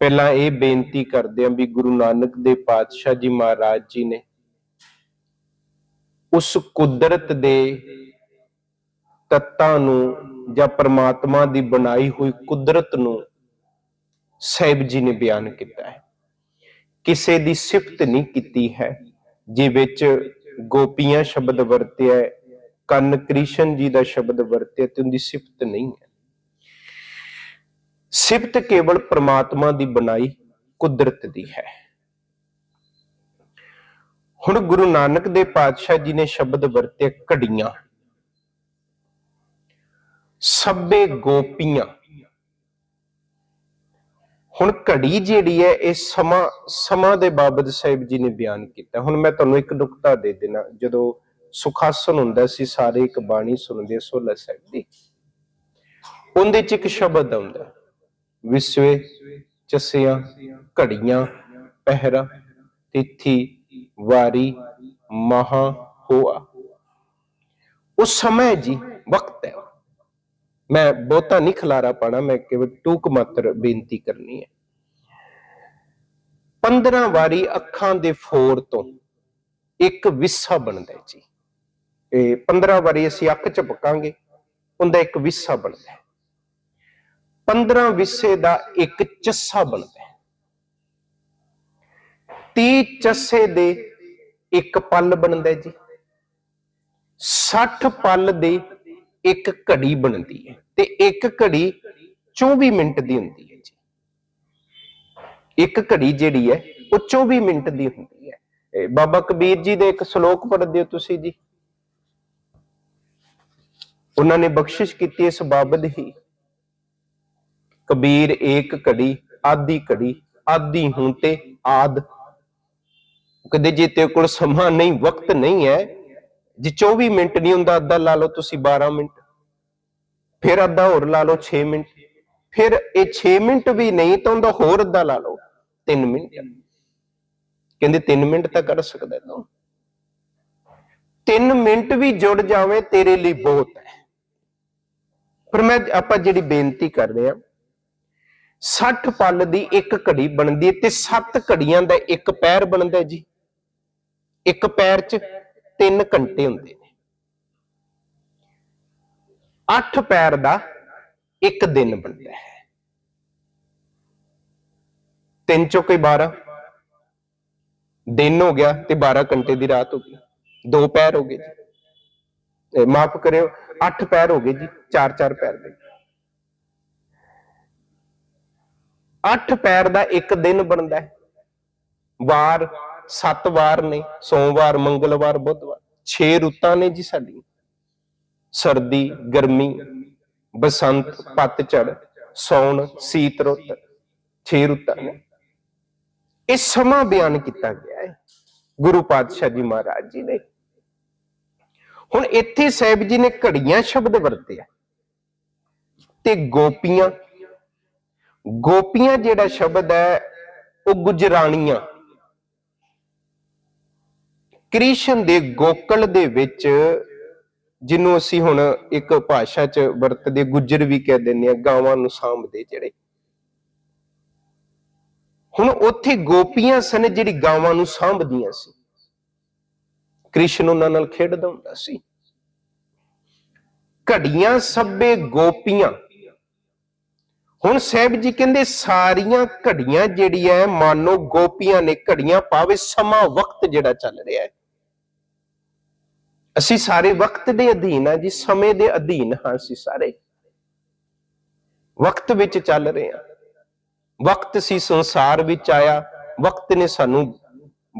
ਪਹਿਲਾਂ ਇਹ ਬੇਨਤੀ ਕਰਦੇ ਹਾਂ ਵੀ ਗੁਰੂ ਨਾਨਕ ਦੇ ਪਾਤਸ਼ਾਹ ਜੀ ਮਹਾਰਾਜ ਜੀ ਨੇ ਉਸ ਕੁਦਰਤ ਦੇ ਤੱਤਾਂ ਨੂੰ ਜਾਂ ਪਰਮਾਤਮਾ ਦੀ ਬਣਾਈ ਹੋਈ ਕੁਦਰਤ ਨੂੰ ਸਾਹਿਬ ਜੀ ਨੇ ਬਿਆਨ ਕੀਤਾ ਹੈ। ਕਿਸੇ ਦੀ ਸਿਫਤ ਨਹੀਂ ਕੀਤੀ ਹੈ ਜੇ ਵਿੱਚ ਗੋਪੀਆਂ ਸ਼ਬਦ ਵਰਤਿਆ ਹੈ, ਕੰਨ ਕ੍ਰਿਸ਼ਨ ਜੀ ਦਾ ਸ਼ਬਦ ਵਰਤਿਆ ਤੇ ਉਹਦੀ ਸਿਫਤ ਨਹੀਂ ਹੈ। ਸਿਫਤ ਕੇਵਲ ਪ੍ਰਮਾਤਮਾ ਦੀ ਬਣਾਈ ਕੁਦਰਤ ਦੀ ਹੈ। ਹੁਣ ਗੁਰੂ ਨਾਨਕ ਦੇ ਪਾਤਸ਼ਾਹ ਜੀ ਨੇ ਸ਼ਬਦ ਵਰਤੇ ਘੜੀਆਂ। ਸਭੇ ਗੋਪੀਆਂ। ਹੁਣ ਘੜੀ ਜਿਹੜੀ ਹੈ, ਇਹ ਸਮਾਂ ਸਮਾਂ ਦੇ ਬਾਬਤ ਸਾਹਿਬ ਜੀ ਨੇ ਬਿਆਨ ਕੀਤਾ। ਹੁਣ ਮੈਂ ਤੁਹਾਨੂੰ ਇੱਕ ਨੁਕਤਾ ਦੇ ਦੇਣਾ ਜਦੋਂ ਸੁਖਾਸਨ ਹੁੰਦਾ ਸੀ, ਸਾਰੇ ਇੱਕ ਬਾਣੀ ਸੁਣਦੇ ਸੋਲਾ ਸਾਹਿਬ ਦੀ। ਉਹਦੇ ਚ ਇੱਕ ਸ਼ਬਦ ਆਉਂਦਾ। ਵਿਸਵੇ, ਚਸਿਆ, ਘੜੀਆਂ, ਪਹਿਰਾ, ਤਿਥੀ, ਵਾਰੀ, ਮਹਾ, ਹੋਆ। ਉਹ ਸਮੇਂ ਜੀ, ਵਕਤ ਹੈ। ਮੈਂ ਬਹੁਤਾ ਨਹੀਂ ਖਲਾਰਾ ਪਾਣਾ, ਮੈਂ ਕੇਵਲ ਟੂਕ ਮਾਤਰ ਬੇਨਤੀ ਕਰਨੀ ਹੈ। 15 ਵਾਰੀ ਅੱਖਾਂ ਦੇ ਫੋਰ ਤੋਂ ਇੱਕ ਵਿਸਾ ਬਣਦਾ ਜੀ। ਇਹ 15 ਵਾਰੀ ਅਸੀਂ ਅੱਖ ਝਪਕਾਂਗੇ, ਉਹਦਾ ਇੱਕ ਵਿਸਾ ਬਣਦਾ 15 ਵਿਸੇ ਦਾ ਇੱਕ ਚੱਸਾ ਬਣਦਾ ਹੈ। 30 ਚੱਸੇ ਦੇ ਇੱਕ ਪਲ ਬਣਦਾ ਜੀ। 60 ਪਲ ਦੇ ਇੱਕ ਘੜੀ ਬਣਦੀ ਹੈ ਤੇ ਇੱਕ ਘੜੀ 24 ਮਿੰਟ ਦੀ ਹੁੰਦੀ ਹੈ ਜੀ। ਇੱਕ ਘੜੀ ਜਿਹੜੀ ਹੈ ਉਹ 24 ਮਿੰਟ ਦੀ ਹੁੰਦੀ ਹੈ। ਬਾਬਾ ਕਬੀਰ ਜੀ ਦੇ ਇੱਕ ਸ਼ਲੋਕ ਪੜ੍ਹਦੇ ਹੋ ਤੁਸੀਂ ਜੀ। ਉਹਨਾਂ ਨੇ ਬਖਸ਼ਿਸ਼ ਕੀਤੀ ਇਸ ਬਾਬਤ ਹੀ। ਕਬੀਰ ਏਕ ਘੜੀ, ਆਦੀ ਘੜੀ, ਆਦੀ ਹੂੰ ਤੇ ਆਦ। ਕਦੇ ਜੇ ਤੇ ਕੋਲ ਸਮਾਂ ਨਹੀਂ, ਵਕਤ ਨਹੀਂ ਹੈ, ਜੇ 24 ਮਿੰਟ ਨਹੀਂ ਹੁੰਦਾ, ਅੱਧਾ ਲਾ ਲਓ ਤੁਸੀਂ 12 ਮਿੰਟ। ਫਿਰ ਅੱਧਾ ਹੋਰ ਲਾ ਲਓ 6 ਮਿੰਟ। ਫਿਰ ਇਹ 6 ਮਿੰਟ ਵੀ ਨਹੀਂ ਤਾਂ ਉਹਦਾ ਹੋਰ ਅੱਧਾ ਲਾ ਲਓ 3 ਮਿੰਟ। ਕਹਿੰਦੇ 3 ਮਿੰਟ ਤਾਂ ਕਰ ਸਕਦਾ ਤੂੰ। 3 ਮਿੰਟ ਵੀ ਜੁੜ ਜਾਵੇ, ਤੇਰੇ ਲਈ ਬਹੁਤ ਹੈ। ਪਰ ਮੈਂ ਆਪਾਂ ਜਿਹੜੀ ਬੇਨਤੀ ਕਰ ਰਹੇ ਆ 60 ਪਲ ਦੀ ਇੱਕ ਘੜੀ ਬਣਦੀ ਹੈ ਤੇ 7 ਘੜੀਆਂ ਦਾ ਇੱਕ ਪੈਰ ਬਣਦਾ ਹੈ ਜੀ। ਇੱਕ ਪੈਰ 'ਚ 3 ਘੰਟੇ ਹੁੰਦੇ ਨੇ। 8 ਪੈਰ ਦਾ ਇੱਕ ਦਿਨ ਬਣਦਾ ਹੈ। ਤਿੰਨ ਚੌਕੇ 12 ਦਿਨ ਹੋ ਗਿਆ ਤੇ 12 ਘੰਟੇ ਦੀ ਰਾਤ ਹੋ ਗਈ। ਦੋ ਪੈਰ ਹੋ ਗਏ ਜੀ। ਮਾਫ ਕਰਿਓ 8 ਪੈਰ ਹੋ ਗਏ ਜੀ 4-4 ਪੈਰ ਦੇ। 8 ਪੈਰ ਦਾ ਇੱਕ ਦਿਨ ਬਣਦਾ ਹੈ। ਵਾਰ 7 ਵਾਰ ਨੇ, ਸੋਮਵਾਰ, ਮੰਗਲਵਾਰ, ਬੁੱਧਵਾਰ। 6 ਰੁੱਤਾਂ ਨੇ ਜੀ ਸਾਡੀ। ਸਰਦੀ, ਗਰਮੀ, ਬਸੰਤ ਪਤਝੜ ਸੌਣ ਸੀਤ ਰੁੱਤ 6 ਰੁੱਤਾਂ ਨੇ। ਇਹ ਸਮਾਂ ਬਿਆਨ ਕੀਤਾ ਗਿਆ ਹੈ, ਗੁਰੂ ਪਾਤਸ਼ਾਹ ਜੀ ਮਹਾਰਾਜ ਜੀ ਨੇ। ਹੁਣ ਇੱਥੇ ਸਾਹਿਬ ਜੀ ਨੇ ਘੜੀਆਂ ਸ਼ਬਦ ਵਰਤਿਆ ਤੇ ਗੋਪੀਆਂ ਗੋਪੀਆਂ ਜਿਹੜਾ ਸ਼ਬਦ ਹੈ, ਉਹ ਗੁਜਰਾਣੀਆਂ। ਕ੍ਰਿਸ਼ਨ ਦੇ ਗੋਕਲ ਦੇ ਵਿੱਚ, ਜਿਹਨੂੰ ਅਸੀਂ ਹੁਣ ਇੱਕ ਭਾਸ਼ਾ 'ਚ ਵਰਤਦੇ, ਗੁੱਜਰ ਵੀ ਕਹਿ ਦਿੰਦੇ ਆ ਗਾਵਾਂ ਨੂੰ ਸਾਂਭਦੇ ਜਿਹੜੇ। ਹੁਣ ਉੱਥੇ ਗੋਪੀਆਂ ਸਨ ਜਿਹੜੀ ਗਾਵਾਂ ਨੂੰ ਸਾਂਭਦੀਆਂ ਸੀ। ਕ੍ਰਿਸ਼ਨ ਉਹਨਾਂ ਨਾਲ ਖੇਡਦਾ ਹੁੰਦਾ ਸੀ। ਘੜੀਆਂ ਸਭੇ ਗੋਪੀਆਂ। ਹੁਣ ਸਾਹਿਬ ਜੀ ਕਹਿੰਦੇ ਸਾਰੀਆਂ ਘੜੀਆਂ ਜਿਹੜੀਆਂ ਮਾਨੋ ਗੋਪੀਆਂ ਨੇ ਘੜੀਆਂ ਪਾਵੇ, ਸਮਾਂ ਵਕਤ ਜਿਹੜਾ ਚੱਲ ਰਿਹਾ ਹੈ ਅਸੀਂ ਸਾਰੇ ਵਕਤ ਦੇ ਅਧੀਨ ਆ ਜੀ, ਸਮੇਂ ਦੇ ਅਧੀਨ ਹਾਂ ਅਸੀਂ ਸਾਰੇ। ਵਕਤ ਵਿੱਚ ਚੱਲ ਰਹੇ ਹਾਂ ਵਕਤ ਸੀ ਸੰਸਾਰ ਵਿੱਚ ਆਇਆ, ਵਕਤ ਨੇ ਸਾਨੂੰ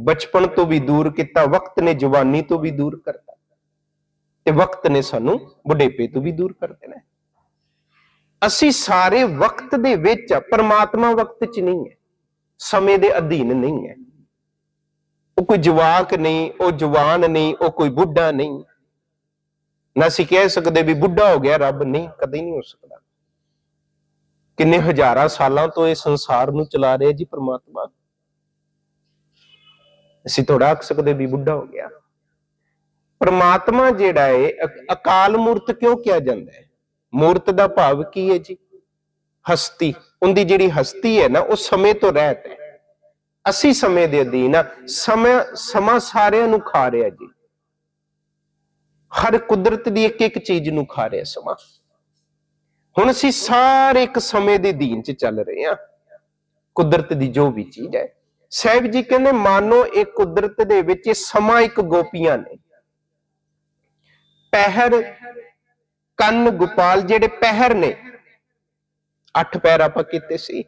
ਬਚਪਨ ਤੋਂ ਵੀ ਦੂਰ ਕੀਤਾ, ਵਕਤ ਨੇ ਜਵਾਨੀ ਤੋਂ ਵੀ ਦੂਰ ਕਰਤਾ। ਤੇ ਵਕਤ ਨੇ ਸਾਨੂੰ ਬੁਢੇਪੇ ਤੋਂ ਵੀ ਦੂਰ ਕਰ ਦੇਣਾ ਅਸੀਂ ਸਾਰੇ ਵਕਤ ਦੇ ਵਿੱਚ ਪਰਮਾਤਮਾ ਵਕਤ 'ਚ ਨਹੀਂ ਹੈ, ਸਮੇਂ ਦੇ ਅਧੀਨ ਨਹੀਂ ਹੈ। ਉਹ ਕੋਈ ਜਵਾਕ ਨਹੀਂ, ਉਹ ਜਵਾਨ ਨਹੀਂ, ਉਹ ਕੋਈ ਬੁੱਢਾ ਨਹੀਂ। ਨਾ ਅਸੀਂ ਕਹਿ ਸਕਦੇ ਵੀ ਬੁੱਢਾ ਹੋ ਗਿਆ, ਰੱਬ ਨਹੀਂ, ਕਦੇ ਨਹੀਂ ਹੋ ਸਕਦਾ। ਕਿੰਨੇ ਹਜ਼ਾਰਾਂ ਸਾਲਾਂ ਤੋਂ ਇਹ ਸੰਸਾਰ ਨੂੰ ਚਲਾ ਰਿਹਾ ਜੀ ਪ੍ਰਮਾਤਮਾ। ਅਸੀਂ ਥੋੜਾ ਆਖ ਸਕਦੇ ਵੀ ਬੁੱਢਾ ਹੋ ਗਿਆ। ਪ੍ਰਮਾਤਮਾ ਜਿਹੜਾ ਹੈ ਅਕਾਲ ਮੂਰਤ ਕਿਉਂ ਕਿਹਾ ਜਾਂਦਾ ਹੈ? ਮੂਰਤ ਦਾ ਭਾਵ ਕੀ ਹੈ ਜੀ? ਹਸਤੀ। ਉਹਦੀ ਜਿਹੜੀ ਹਸਤੀ ਹੈ ਨਾ, ਉਹ ਸਮੇਂ ਤੋਂ ਰਹਿਤ ਹੈ। ਅਸੀਂ ਸਮੇਂ ਦੇ ਅਧੀਨ ਆ, ਸਮਾਂ ਸਮਾਂ ਸਾਰਿਆਂ ਨੂੰ ਖਾ ਰਿਹਾ ਜੀ। ਹਰ ਕੁਦਰਤ ਦੀ ਇੱਕ ਇੱਕ ਚੀਜ਼ ਨੂੰ ਖਾ ਰਿਹਾ ਸਮਾਂ। ਹੁਣ ਅਸੀਂ ਸਾਰੇ ਇੱਕ ਸਮੇਂ ਦੇ ਅਧੀਨ ਚ ਚੱਲ ਰਹੇ ਹਾਂ। ਕੁਦਰਤ ਦੀ ਜੋ ਵੀ ਚੀਜ਼ ਹੈ। ਸਾਹਿਬ ਜੀ ਕਹਿੰਦੇ, ਮਾਨੋ ਇਹ ਕੁਦਰਤ ਦੇ ਵਿੱਚ ਇਹ ਸਮਾਂ ਇੱਕ ਗੋਪੀਆਂ ਨੇ। ਪਹਿਰ ਕੰਨ ਗੋਪਾਲ ਜਿਹੜੇ ਪਹਿਰ ਨੇ, ਅੱਠ ਪੈਰ ਆਪਾਂ ਕੀਤੇ ਸੀ।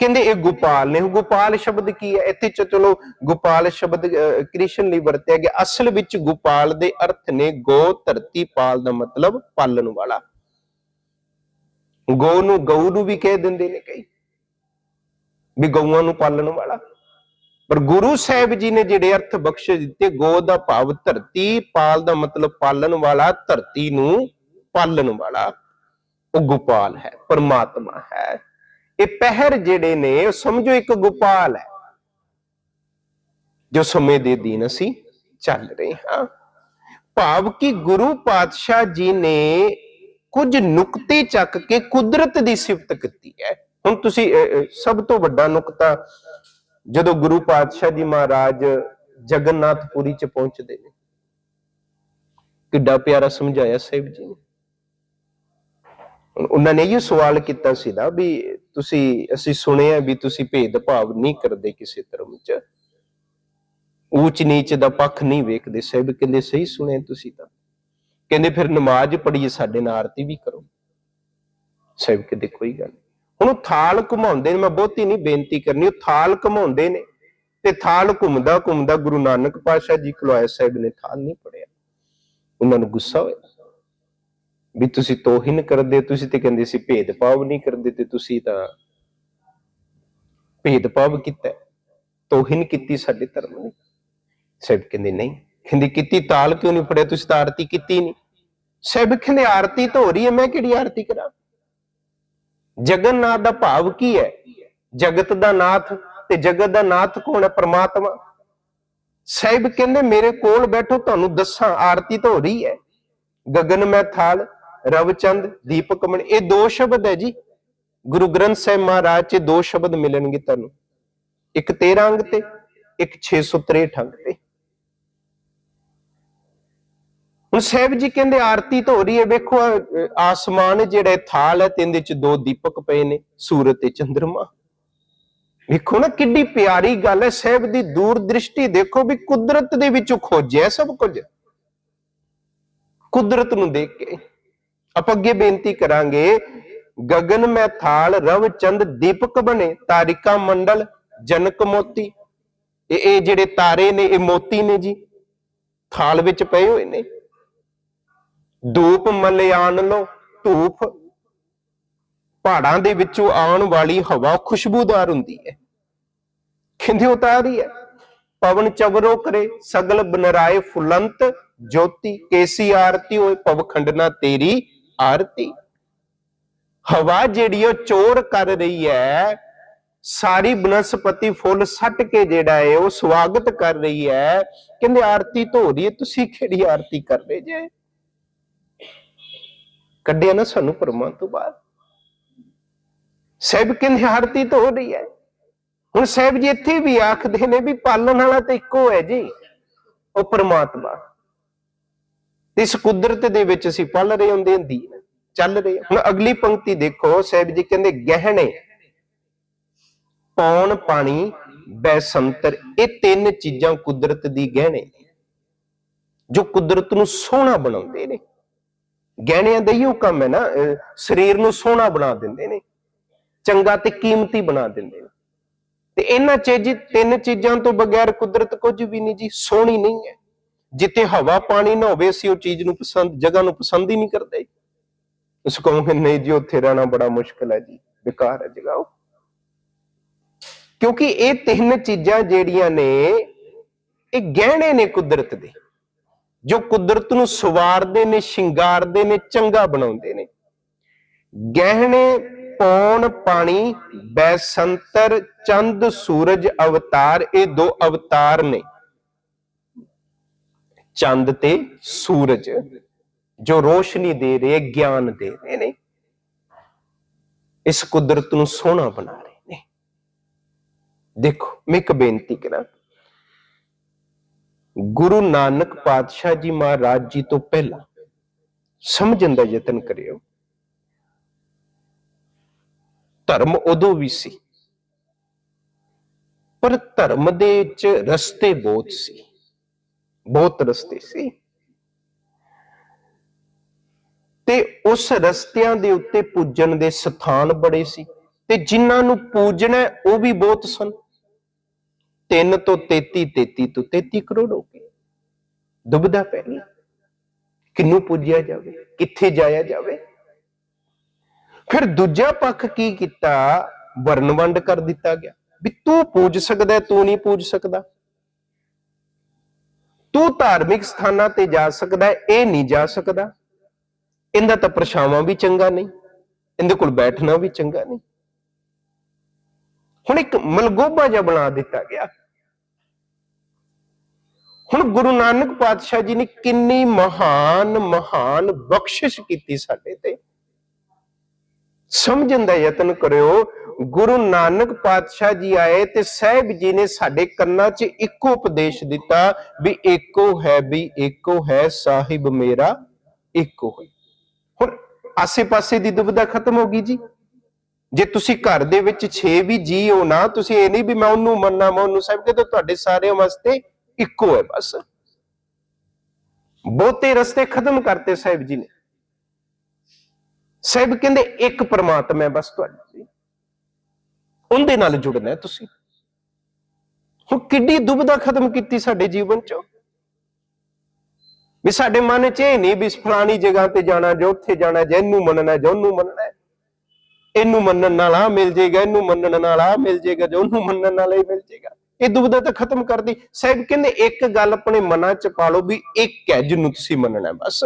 ਕਹਿੰਦੇ ਇਹ ਗੋਪਾਲ ਨੇ। ਗੋਪਾਲ ਸ਼ਬਦ ਕੀ ਹੈ? ਇੱਥੇ ਚਲੋ, ਗੋਪਾਲ ਸ਼ਬਦ ਕ੍ਰਿਸ਼ਨ ਲਈ ਵਰਤਿਆ ਗਿਆ। ਅਸਲ ਵਿੱਚ ਗੋਪਾਲ ਦੇ ਅਰਥ ਨੇ ਗੋ ਧਰਤੀ ਪਾਲ ਦਾ ਮਤਲਬ ਪਾਲਣ ਵਾਲਾ। ਗੋ ਨੂੰ ਗਊ ਨੂੰ ਵੀ ਕਹਿ ਦਿੰਦੇ ਨੇ ਕਈ, ਵੀ ਗਊਆਂ ਨੂੰ ਪਾਲਣ ਵਾਲਾ। ਪਰ ਗੁਰੂ ਸਾਹਿਬ ਜੀ ਨੇ ਜਿਹੜੇ ਅਰਥ ਬਖਸ਼ ਦਿੱਤੇ, ਗੋ ਦਾ ਭਾਵ ਧਰਤੀ ਪਾਲ ਦਾ ਮਤਲਬ ਪਾਲਣ ਵਾਲਾ, ਧਰਤੀ ਨੂੰ ਪਾਲਣ ਵਾਲਾ, ਉਹ ਗੋਪਾਲ ਹੈ, ਪਰਮਾਤਮਾ ਹੈ। ਇਹ ਪਹਿਰ ਜਿਹੜੇ ਨੇ, ਉਹ ਸਮਝੋ ਇੱਕ ਗੋਪਾਲ ਹੈ। ਜੋ ਸਮੇਂ ਦੇ ਦੀਨ ਅਸੀਂ ਚੱਲ ਰਹੇ ਹਾਂ। ਭਾਵ ਕਿ ਗੁਰੂ ਪਾਤਸ਼ਾਹ ਜੀ ਨੇ ਕੁਝ ਨੁਕਤੇ ਚੱਕ ਕੇ ਕੁਦਰਤ ਦੀ ਸਿਫਤ ਕੀਤੀ ਹੈ। ਹੁਣ ਤੁਸੀਂ ਸਭ ਤੋਂ ਵੱਡਾ ਨੁਕਤਾ, ਜਦੋਂ ਗੁਰੂ ਪਾਤਸ਼ਾਹ ਜੀ ਮਹਾਰਾਜ ਜਗਨਨਾਥਪੁਰੀ ਚ ਪਹੁੰਚਦੇ ਨੇ। ਕਿੱਡਾ ਪਿਆਰਾ ਸਮਝਾਇਆ ਸਾਹਿਬ ਜੀ ਨੇ। ਉਹਨਾਂ ਨੇ ਇਹ ਸਵਾਲ ਕੀਤਾ ਸੀ ਨਾ ਵੀ ਤੁਸੀਂ, ਅਸੀਂ ਸੁਣਿਆ ਵੀ ਤੁਸੀਂ ਭੇਦਭਾਵ ਨਹੀਂ ਕਰਦੇ ਕਿਸੇ ਧਰਮ ਚ। ਊਚ ਨੀਚ ਦਾ ਪੱਖ ਨਹੀਂ ਵੇਖਦੇ ਸਹਿਬ, ਕਹਿੰਦੇ ਸਹੀ ਸੁਣਿਆ ਤੁਸੀਂ ਤਾਂ। ਕਹਿੰਦੇ ਫਿਰ ਨਮਾਜ਼ ਪੜ੍ਹੀਏ ਸਾਡੇ ਨਾਲ ਆਰਤੀ ਵੀ ਕਰੋ। ਸਾਹਿਬ ਕਹਿੰਦੇ ਕੋਈ ਗੱਲ ਨਹੀਂ। ਹੁਣ ਉਹ ਥਾਲ ਘੁਮਾਉਂਦੇ ਨੇ, ਮੈਂ ਬਹੁਤੀ ਨਹੀਂ ਬੇਨਤੀ ਕਰਨੀ, ਉਹ ਥਾਲ ਘੁਮਾਉਂਦੇ ਨੇ ਤੇ ਥਾਲ ਘੁੰਮਦਾ ਘੁੰਮਦਾ ਗੁਰੂ ਨਾਨਕ ਪਾਤਸ਼ਾਹ ਜੀ ਕਲੋਇਆ ਸਾਹਿਬ ਨੇ ਥਾਲ ਨਹੀਂ ਪੜਿਆ ਉਹਨਾਂ ਨੂੰ ਗੁੱਸਾ ਹੋਇਆ। ਵੀ ਤੁਸੀਂ ਤੋਹਿਨ ਕਰਦੇ, ਤੁਸੀਂ ਤੇ ਕਹਿੰਦੇ ਸੀ ਭੇਦਭਾਵ ਨਹੀਂ ਕਰਦੇ ਤੇ ਤੁਸੀਂ ਤਾਂ ਭੇਦਭਾਵ ਕੀਤਾ ਤੋਹਿਨ ਕੀਤੀ ਸਾਡੇ ਧਰਮ ਨੇ। ਸਾਹਿਬ ਕਹਿੰਦੇ ਨਹੀਂ। ਕਹਿੰਦੇ ਕੀਤੀ, ਤਾਲ ਕਿਉਂ ਨਹੀਂ ਫੜਿਆ? ਤੁਸੀਂ ਤਾਂ ਆਰਤੀ ਕੀਤੀ ਨਹੀਂ। ਸਾਹਿਬ ਕਹਿੰਦੇ ਆਰਤੀ ਤਾਂ ਹੋ ਰਹੀ ਹੈ, ਮੈਂ ਕਿਹੜੀ ਆਰਤੀ ਕਰਾਂ? ਜਗਨਨਾਥ ਦਾ ਭਾਵ ਕੀ ਹੈ? ਜਗਤ ਦਾ ਨਾਥ ਤੇ ਜਗਤ ਦਾ ਨਾਥ ਕੌਣ ਹੈ? ਪ੍ਰਮਾਤਮਾ। ਸਾਹਿਬ ਕਹਿੰਦੇ, ਮੇਰੇ ਕੋਲ ਬੈਠੋ, ਤੁਹਾਨੂੰ ਦੱਸਾਂ, ਆਰਤੀ ਤਾਂ ਹੋ ਰਹੀ ਹੈ। ਗਗਨ ਮੈਂ ਥਾਲ ਰਵਚੰਦ, ਦੀਪਕ ਮਣ ਇਹ ਦੋ ਸ਼ਬਦ ਹੈ ਜੀ। ਗੁਰੂ ਗ੍ਰੰਥ ਸਾਹਿਬ ਮਹਾਰਾਜ ਚ ਦੋ ਸ਼ਬਦ ਮਿਲਣਗੇ ਤੁਹਾਨੂੰ। ਇੱਕ 13 ਅੰਗ ਤੇ, ਇੱਕ 663 ਅੰਗ ਤੇ। ਹੁਣ ਸਾਹਿਬ ਜੀ ਕਹਿੰਦੇ ਆਰਤੀ ਤਾਂ ਹੋ ਰਹੀ ਹੈ। ਵੇਖੋ ਆਸਮਾਨ ਜਿਹੜਾ ਥਾਲ ਹੈ ਤੇ ਚ ਦੋ ਦੀਪਕ ਪਏ ਨੇ, ਸੂਰਜ ਤੇ ਚੰਦਰਮਾ। ਵੇਖੋ ਨਾ, ਕਿੱਡੀ ਪਿਆਰੀ ਗੱਲ ਹੈ। ਸਾਹਿਬ ਦੀ ਦੂਰ ਦ੍ਰਿਸ਼ਟੀ ਦੇਖੋ ਵੀ ਕੁਦਰਤ ਦੇ ਵਿੱਚੋਂ ਖੋਜਿਆ ਸਭ ਕੁਝ। ਕੁਦਰਤ ਨੂੰ ਦੇਖ ਕੇ। ਆਪਾਂ ਅੱਗੇ ਬੇਨਤੀ ਕਰਾਂਗੇ, ਗਗਨ ਮੈਥਾਲ ਰਵ ਚੰਦ ਦੀਪਕ ਬਣੇ, ਤਾਰਿਕਾ ਮੰਡਲ, ਜਨਕ ਮੋਤੀ। ਇਹ ਇਹ ਜਿਹੜੇ ਤਾਰੇ ਨੇ, ਇਹ ਮੋਤੀ ਨੇ ਜੀ। ਥਾਲ ਵਿੱਚ ਪਏ ਹੋਏ ਨੇ। ਧੂਪ ਮਲਿਆਣ ਲੋ ਧੂਪ। ਪਹਾੜਾਂ ਦੇ ਵਿੱਚੋਂ ਆਉਣ ਵਾਲੀ ਹਵਾ ਖੁਸ਼ਬੂਦਾਰ ਹੁੰਦੀ ਹੈ। ਕਹਿੰਦੇ ਉਤਾਰੀ ਹੈ। ਪਵਨ ਚਵਰੋ ਕਰੇ, ਸਗਲ ਬਨਰਾਏ ਫੁਲੰਤ ਜੋਤੀ। ਕੇਸੀ ਆਰਤੀ ਹੋਏ ਪਵਖੰਡਨਾ ਤੇਰੀ। ਆਰਤੀ। ਹਵਾ ਜਿਹੜੀ ਉਹ ਚੋਰ ਕਰ ਰਹੀ ਹੈ, ਸਾਰੀ ਬਨਸਪਤੀ ਫੁੱਲ ਸੱਟ ਕੇ ਜਿਹੜਾ ਹੈ, ਉਹ ਸਵਾਗਤ ਕਰ ਰਹੀ ਹੈ। ਕਹਿੰਦੇ ਆਰਤੀ ਧੋ ਰਹੀ ਹੈ, ਤੁਸੀਂ ਕਿਹੜੀ ਆਰਤੀ ਕਰ ਰਹੇ ਜੇ? ਕੱਢਿਆ ਨਾ ਸਾਨੂੰ ਪਰਮਾਂ ਤੋਂ ਬਾਅਦ। ਸਹਿਬ ਕਹਿੰਦੇ ਆਰਤੀ ਧੋ ਰਹੀ ਹੈ। ਹੁਣ ਸਾਹਿਬ ਜੀ ਇੱਥੇ ਵੀ ਆਖਦੇ ਨੇ ਵੀ ਪਾਲਣ ਵਾਲਾ ਤਾਂ ਇੱਕੋ ਹੈ ਜੀ, ਉਹ ਪਰਮਾਤਮਾ। ਇਸ ਕੁਦਰਤ ਦੇ ਵਿੱਚ ਅਸੀਂ ਪਲ ਰਹੇ ਹੁੰਦੇ ਹਾਂ, ਦੀਨ। ਚੱਲ ਰਹੇ ਹੁਣ ਅਗਲੀ ਪੰਕਤੀ ਦੇਖੋ, ਸਾਹਿਬ ਜੀ ਕਹਿੰਦੇ ਗਹਿਣੇ, ਪੌਣ ਪਾਣੀ, ਬੈਸੰਤਰ, ਇਹ ਤਿੰਨ ਚੀਜ਼ਾਂ ਕੁਦਰਤ ਦੀ ਗਹਿਣੇ, ਜੋ ਕੁਦਰਤ ਨੂੰ ਸੋਹਣਾ ਬਣਾਉਂਦੇ ਨੇ। ਗਹਿਣਿਆਂ ਦਾ ਹੀ ਉਹ ਕੰਮ ਹੈ ਨਾ ਸਰੀਰ ਨੂੰ ਸੋਹਣਾ ਬਣਾ ਦਿੰਦੇ ਨੇ, ਚੰਗਾ ਤੇ ਕੀਮਤੀ ਬਣਾ ਦਿੰਦੇ ਨੇ। ਤੇ ਇਹਨਾਂ ਚੀਜ਼ ਤਿੰਨ ਚੀਜ਼ਾਂ ਤੋਂ ਬਗੈਰ ਕੁਦਰਤ ਕੁਝ ਵੀ ਨਹੀਂ ਜੀ, ਸੋਹਣੀ ਨਹੀਂ ਹੈ। ਜਿੱਥੇ ਹਵਾ ਪਾਣੀ ਨਾ ਹੋਵੇ, ਅਸੀਂ ਉਹ ਚੀਜ਼ ਨੂੰ ਪਸੰਦ, ਜਗ੍ਹਾ ਨੂੰ ਪਸੰਦ ਹੀ ਨਹੀਂ ਕਰਦੇ। ਤੁਸੀਂ ਕਹੋਗੇ ਨਹੀਂ ਜੀ, ਉੱਥੇ ਰਹਿਣਾ ਬੜਾ ਮੁਸ਼ਕਲ ਹੈ ਜੀ, ਬੇਕਾਰ ਹੈ ਜਗ੍ਹਾ ਕਿਉਂਕਿ ਇਹ ਤਿੰਨ ਚੀਜ਼ਾਂ ਜਿਹੜੀਆਂ ਨੇ, ਇਹ ਗਹਿਣੇ ਨੇ ਕੁਦਰਤ ਦੇ, ਜੋ ਕੁਦਰਤ ਨੂੰ ਸਵਾਰਦੇ ਨੇ, ਸ਼ਿੰਗਾਰਦੇ ਨੇ, ਚੰਗਾ ਬਣਾਉਂਦੇ ਨੇ। ਗਹਿਣੇ, ਪੌਣ, ਪਾਣੀ, ਬੈਸੰਤਰ, ਚੰਦ, ਸੂਰਜ, ਅਵਤਾਰ, ਇਹ ਦੋ ਅਵਤਾਰ ਨੇ। ਚੰਦ ਤੇ ਸੂਰਜ। ਜੋ ਰੋਸ਼ਨੀ ਦੇ ਰਹੇ, ਗਿਆਨ ਦੇ ਰਹੇ ਨੇ, ਇਸ ਕੁਦਰਤ ਨੂੰ ਸੋਹਣਾ ਬਣਾ ਰਹੇ ਨੇ। ਦੇਖੋ, ਮੈਂ ਇੱਕ ਬੇਨਤੀ ਕਰਾਂ। ਗੁਰੂ ਨਾਨਕ ਪਾਤਸ਼ਾਹ ਜੀ ਮਹਾਰਾਜ ਜੀ ਤੋਂ ਪਹਿਲਾਂ ਸਮਝਣ ਦਾ ਯਤਨ ਕਰਿਓ। ਧਰਮ ਉਦੋਂ ਵੀ ਸੀ, ਪਰ ਧਰਮ ਦੇ ਵਿੱਚ ਰਸਤੇ ਬਹੁਤ ਸੀ। ਬਹੁਤ ਰਸਤੇ ਸੀ। ਤੇ ਉਸ ਰਸਤਿਆਂ ਦੇ ਉੱਤੇ ਪੂਜਣ ਦੇ ਸਥਾਨ ਬੜੇ ਸੀ। ਤੇ ਜਿਨ੍ਹਾਂ ਨੂੰ ਪੂਜਣਾ ਉਹ ਵੀ ਬਹੁਤ ਸਨ। 3 ਤੋਂ 33 33 ਤੋਂ 33 ਕਰੋੜ ਹੋ ਗਏ। ਦੁਬਦਾ ਪੈ ਗਿਆ। ਕਿੰਨੂੰ ਪੂਜਿਆ ਜਾਵੇ? ਕਿੱਥੇ ਜਾਇਆ ਜਾਵੇ? ਫਿਰ ਦੂਜਾ ਪੱਖ ਕੀ ਕੀਤਾ? ਵਰਨ ਵੰਡ ਕਰ ਦਿੱਤਾ ਗਿਆ। ਵੀ ਤੂੰ ਪੂਜ ਸਕਦਾ, ਤੂੰ ਨਹੀਂ ਪੂਜ ਸਕਦਾ। ਤੂੰ ਧਾਰਮਿਕ ਸਥਾਨਾਂ ਤੇ ਜਾ ਸਕਦਾ, ਇਹ ਨਹੀਂ ਜਾ ਸਕਦਾ। ਇਹਦਾ ਤਾਂ ਪਰਛਾਵਾਂ ਵੀ ਚੰਗਾ ਨਹੀਂ, ਇਹਦੇ ਕੋਲ ਬੈਠਣਾ ਵੀ ਚੰਗਾ ਨਹੀਂ। ਹੁਣ ਇੱਕ ਮਲਗੋਬਾ ਜਿਹਾ ਬਣਾ ਦਿੱਤਾ ਗਿਆ। ਹੁਣ ਗੁਰੂ ਨਾਨਕ ਪਾਤਸ਼ਾਹ ਜੀ ਨੇ ਕਿੰਨੀ ਮਹਾਨ ਮਹਾਨ ਬਖਸ਼ਿਸ਼ ਕੀਤੀ ਸਾਡੇ ਤੇ। ਸਮਝਣ ਦਾ ਯਤਨ ਕਰਿਓ, ਗੁਰੂ ਨਾਨਕ ਪਾਤਸ਼ਾਹ ਜੀ ਆਏ ਤੇ ਸਾਹਿਬ ਜੀ ਨੇ ਸਾਡੇ ਕੰਨਾਂ 'ਚ ਇੱਕੋ ਉਪਦੇਸ਼ ਦਿੱਤਾ ਵੀ ਇੱਕੋ ਹੈ ਵੀ ਇੱਕੋ ਹੈ, ਸਾਹਿਬ ਮੇਰਾ ਇੱਕੋ ਹੈ। ਆਸੇ-ਪਾਸੇ ਦੀ ਦੁਬਿਧਾ ਖਤਮ ਹੋ ਗਈ ਜੀ। ਜੇ ਤੁਸੀਂ ਘਰ ਦੇ ਵਿੱਚ 6 ਵੀ ਜੀ ਹੋ ਨਾ, ਤੁਸੀਂ ਇਹ ਨਹੀਂ ਵੀ ਮੈਂ ਉਹਨੂੰ ਮੰਨਣਾ ਮੈਂ ਉਹਨੂੰ ਸਾਹਿਬ ਕਹਿੰਦੇ ਤੁਹਾਡੇ ਸਾਰਿਆਂ ਵਾਸਤੇ ਇੱਕੋ ਹੈ ਬਸ। ਬਹੁਤੇ ਰਸਤੇ ਖਤਮ ਕਰਤੇ ਸਾਹਿਬ ਜੀ ਨੇ। ਸਾਹਿਬ ਕਹਿੰਦੇ ਇੱਕ ਪਰਮਾਤਮਾ ਹੈ ਬਸ ਤੁਹਾਡੀ ਉਹਦੇ ਨਾਲ ਜੁੜਨਾ ਤੁਸੀਂ। ਹੁਣ ਕਿੱਡੀ ਦੁਬਿਧਾ ਖਤਮ ਕੀਤੀ ਸਾਡੇ ਜੀਵਨ ਚੋਂ। ਵੀ ਸਾਡੇ ਮਨ 'ਚ ਇਹ ਨਹੀਂ ਵੀ ਫਲਾਣੀ ਜਗ੍ਹਾ ਤੇ ਜਾਣਾ, ਜਾਂ ਉੱਥੇ ਜਾਣਾ ਜਾਂ ਇਹਨੂੰ ਮੰਨਣਾ ਜਾਂ ਉਹਨੂੰ ਮੰਨਣਾ ਇਹਨੂੰ ਮੰਨਣ ਨਾਲ ਆ ਮਿਲ ਜਾਏਗਾ, ਇਹਨੂੰ ਮੰਨਣ ਨਾਲ ਆ ਮਿਲ ਜਾਏਗਾ, ਜਾਂ ਉਹਨੂੰ ਮੰਨਣ ਨਾਲ ਇਹ ਮਿਲ ਜਾਏਗਾ। ਇਹ ਦੁਬਿਧਾ ਤਾਂ ਖਤਮ ਕਰਦੀ ਸਾਹਿਬ ਕਹਿੰਦੇ ਇੱਕ ਗੱਲ ਆਪਣੇ ਮਨਾਂ 'ਚ ਪਾ ਲਓ ਵੀ ਇੱਕ ਹੈ ਜਿਹਨੂੰ ਤੁਸੀਂ ਮੰਨਣਾ ਬਸ।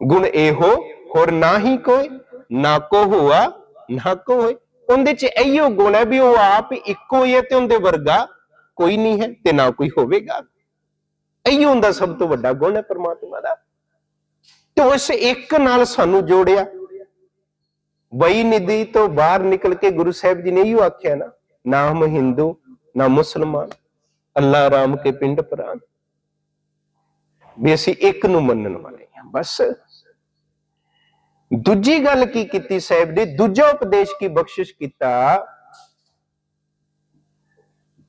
ਗੁਣ ਇਹੋ, ਹੋਰ ਨਾ ਹੀ ਕੋਈ, ਨਾ ਕੋ ਹੋਆ, ਨਾ ਕੋ ਹੋਏ। ਉਹਦੇ 'ਚ ਇਹੋ ਗੁਣ ਹੈ ਵੀ ਉਹ ਆਪ ਇੱਕੋ ਹੀ ਹੈ ਤੇ ਉਹਦੇ ਵਰਗਾ ਕੋਈ ਨਹੀਂ ਹੈ ਤੇ ਨਾ ਕੋਈ ਹੋਵੇਗਾ। ਇਹੀ ਹੁੰਦਾ ਸਭ ਤੋਂ ਵੱਡਾ ਗੁਣ ਹੈ ਪਰਮਾਤਮਾ ਦਾ। ਤੇ ਉਸ ਇੱਕ ਨਾਲ ਸਾਨੂੰ ਜੋੜਿਆ। ਵਈ ਨਿਧੀ ਤੋਂ ਬਾਹਰ ਨਿਕਲ ਕੇ ਗੁਰੂ ਸਾਹਿਬ ਜੀ ਨੇ ਇਹੋ ਆਖਿਆ ਨਾ ਨਾ ਹਿੰਦੂ, ਨਾ ਮੁਸਲਮਾਨ, ਅੱਲਾ ਰਾਮ ਕੇ ਪਿੰਡ ਪ੍ਰਾਨ। ਵੀ ਅਸੀਂ ਇੱਕ ਨੂੰ ਮੰਨਣ ਵਾਲੇ ਹਾਂ, ਬਸ। ਦੂਜੀ ਗੱਲ ਕੀ ਕੀਤੀ ਸਾਹਿਬ ਨੇ? ਦੂਜਾ ਉਪਦੇਸ਼ ਕੀ ਬਖਸ਼ਿਸ਼ ਕੀਤਾ?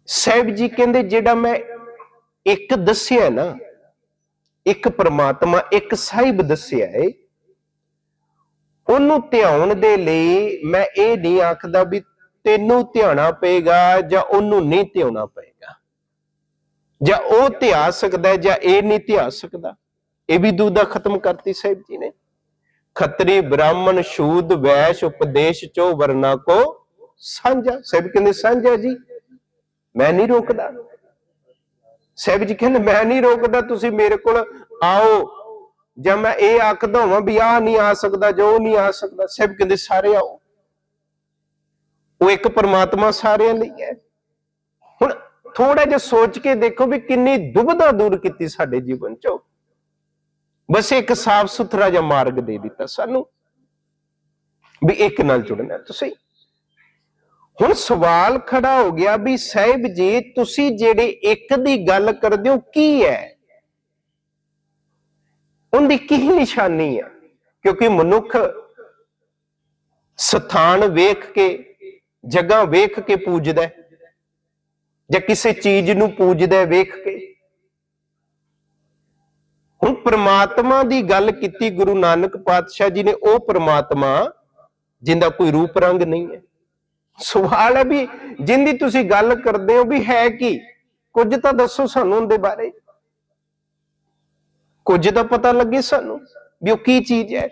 ਸਾਹਿਬ ਜੀ ਕਹਿੰਦੇ, ਜਿਹੜਾ ਮੈਂ ਇੱਕ ਦੱਸਿਆ ਨਾ, ਇੱਕ ਪਰਮਾਤਮਾ, ਇੱਕ ਸਾਹਿਬ ਦੱਸਿਆ ਏ। ਉਹਨੂੰ ਧਿਆਉਣ ਦੇ ਲਈ ਮੈਂ ਇਹ ਨਹੀਂ ਆਖਦਾ ਵੀ ਤੈਨੂੰ ਧਿਆਉਣਾ ਪਏਗਾ ਜਾਂ ਉਹਨੂੰ ਨਹੀਂ ਧਿਆਉਣਾ ਪਏਗਾ। ਜਾਂ ਉਹ ਧਿਆ ਸਕਦਾ ਜਾਂ ਇਹ ਨਹੀਂ ਧਿਆ ਸਕਦਾ। ਇਹ ਵੀ ਦੁਦਾ ਖਤਮ ਕਰਤੀ ਸਾਹਿਬ ਜੀ ਨੇ। ਖੱਤਰੀ ਬ੍ਰਾਹਮਣ ਸ਼ੂਦ ਵੈਸ਼ ਉਪਦੇਸ਼ ਚੋ ਵਰਨਾ ਕੋ ਸਾਂਝਾ। ਸਾਹਿਬ ਕਹਿੰਦੇ, ਸਾਂਝਾ ਜੀ, ਮੈਂ ਨਹੀਂ ਰੋਕਦਾ। ਸਾਹਿਬ ਜੀ ਕਹਿੰਦੇ, ਮੈਂ ਨਹੀਂ ਰੋਕਦਾ, ਤੁਸੀਂ ਮੇਰੇ ਕੋਲ ਆਓ। ਜਾਂ ਮੈਂ ਇਹ ਆਖਦਾ ਹਾਂ ਵੀ ਆ ਨਹੀਂ ਆ ਸਕਦਾ ਜੋ ਉਹ ਨਹੀਂ ਆ ਸਕਦਾ। ਸਾਹਿਬ ਕਹਿੰਦੇ, ਸਾਰੇ ਆਓ। ਉਹ ਇੱਕ ਪਰਮਾਤਮਾ ਸਾਰਿਆਂ ਲਈ ਹੈ। ਹੁਣ ਥੋੜਾ ਜਿਹਾ ਸੋਚ ਕੇ ਦੇਖੋ ਵੀ ਕਿੰਨੀ ਦੁਬਿਧਾ ਦੂਰ ਕੀਤੀ ਸਾਡੇ ਜੀਵਨ ਚੋਂ। ਬਸ ਇੱਕ ਸਾਫ਼ ਸੁਥਰਾ ਜਿਹਾ ਮਾਰਗ ਦੇ ਦਿੱਤਾ ਸਾਨੂੰ। ਵੀ ਇੱਕ ਨਾਲ ਜੁੜਨਾ ਤੁਸੀਂ ਹੁਣ ਸਵਾਲ ਖੜਾ ਹੋ ਗਿਆ ਵੀ ਸਾਹਿਬ ਜੀ, ਤੁਸੀਂ ਜਿਹੜੇ ਇੱਕ ਦੀ ਗੱਲ ਕਰਦੇ ਹੋ, ਕੀ ਹੈ? ਉਹਦੀ ਕੀ ਨਿਸ਼ਾਨੀ ਹੈ ਕਿਉਂਕਿ ਮਨੁੱਖ ਸਥਾਨ ਵੇਖ ਕੇ, ਜਗ੍ਹਾ ਵੇਖ ਕੇ ਪੂਜਦਾ ਜਾਂ ਕਿਸੇ ਚੀਜ਼ ਨੂੰ ਪੂਜਦਾ ਵੇਖ ਕੇ। ਹੁਣ ਪ੍ਰਮਾਤਮਾ ਦੀ ਗੱਲ ਕੀਤੀ ਗੁਰੂ ਨਾਨਕ ਪਾਤਸ਼ਾਹ ਜੀ ਨੇ, ਉਹ ਪ੍ਰਮਾਤਮਾ ਜਿੰਦਾ ਕੋਈ ਰੂਪ ਰੰਗ ਨਹੀਂ ਹੈ। ਸਵਾਲ ਹੈ ਵੀ ਜਿੰਦੀ ਤੁਸੀਂ ਗੱਲ ਕਰਦੇ ਹੋ ਵੀ ਹੈ ਕੀ? ਕੁਝ ਤਾਂ ਦੱਸੋ ਸਾਨੂੰ ਉਹਦੇ ਬਾਰੇ। ਕੁਝ ਤਾਂ ਪਤਾ ਲੱਗੇ ਸਾਨੂੰ ਵੀ ਉਹ ਕੀ ਚੀਜ਼ ਹੈ।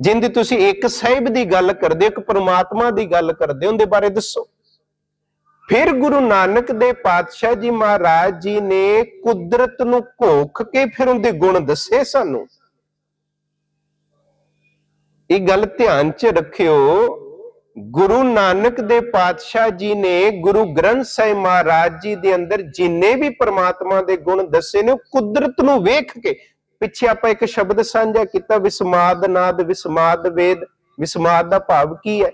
ਜਿੰਦੀ ਤੁਸੀਂ ਇੱਕ ਸਾਹਿਬ ਦੀ ਗੱਲ ਕਰਦੇ ਹੋ, ਇੱਕ ਪਰਮਾਤਮਾ ਦੀ ਗੱਲ ਕਰਦੇ ਹੋ, ਉਹਦੇ ਬਾਰੇ ਦੱਸੋ। ਫਿਰ ਗੁਰੂ ਨਾਨਕ ਦੇ ਪਾਤਸ਼ਾਹ ਜੀ ਮਹਾਰਾਜ ਜੀ ਨੇ ਕੁਦਰਤ ਨੂੰ ਘੋਖ ਕੇ ਫਿਰ ਉਹਦੇ ਗੁਣ ਦੱਸੇ ਸਾਨੂੰ। ਇਹ ਗੱਲ ਧਿਆਨ 'ਚ ਰੱਖਿਓ ਗੁਰੂ ਨਾਨਕ ਦੇ ਪਾਤਸ਼ਾਹ ਜੀ ਨੇ ਗੁਰੂ ਗ੍ਰੰਥ ਸਾਹਿਬ ਮਹਾਰਾਜ ਜੀ ਦੇ ਅੰਦਰ ਜਿੰਨੇ ਵੀ ਪ੍ਰਮਾਤਮਾ ਦੇ ਗੁਣ ਦੱਸੇ ਨੇ ਉਹ ਕੁਦਰਤ ਨੂੰ ਵੇਖ ਕੇ ਪਿੱਛੇ ਆਪਾਂ ਇੱਕ ਸ਼ਬਦ ਸਾਂਝਾ ਕੀਤਾ ਵਿਸਮਾਦ ਨਾਦ ਵਿਸਮਾਦ ਵੇਦ। ਵਿਸਮਾਦ ਦਾ ਭਾਵ ਕੀ ਹੈ?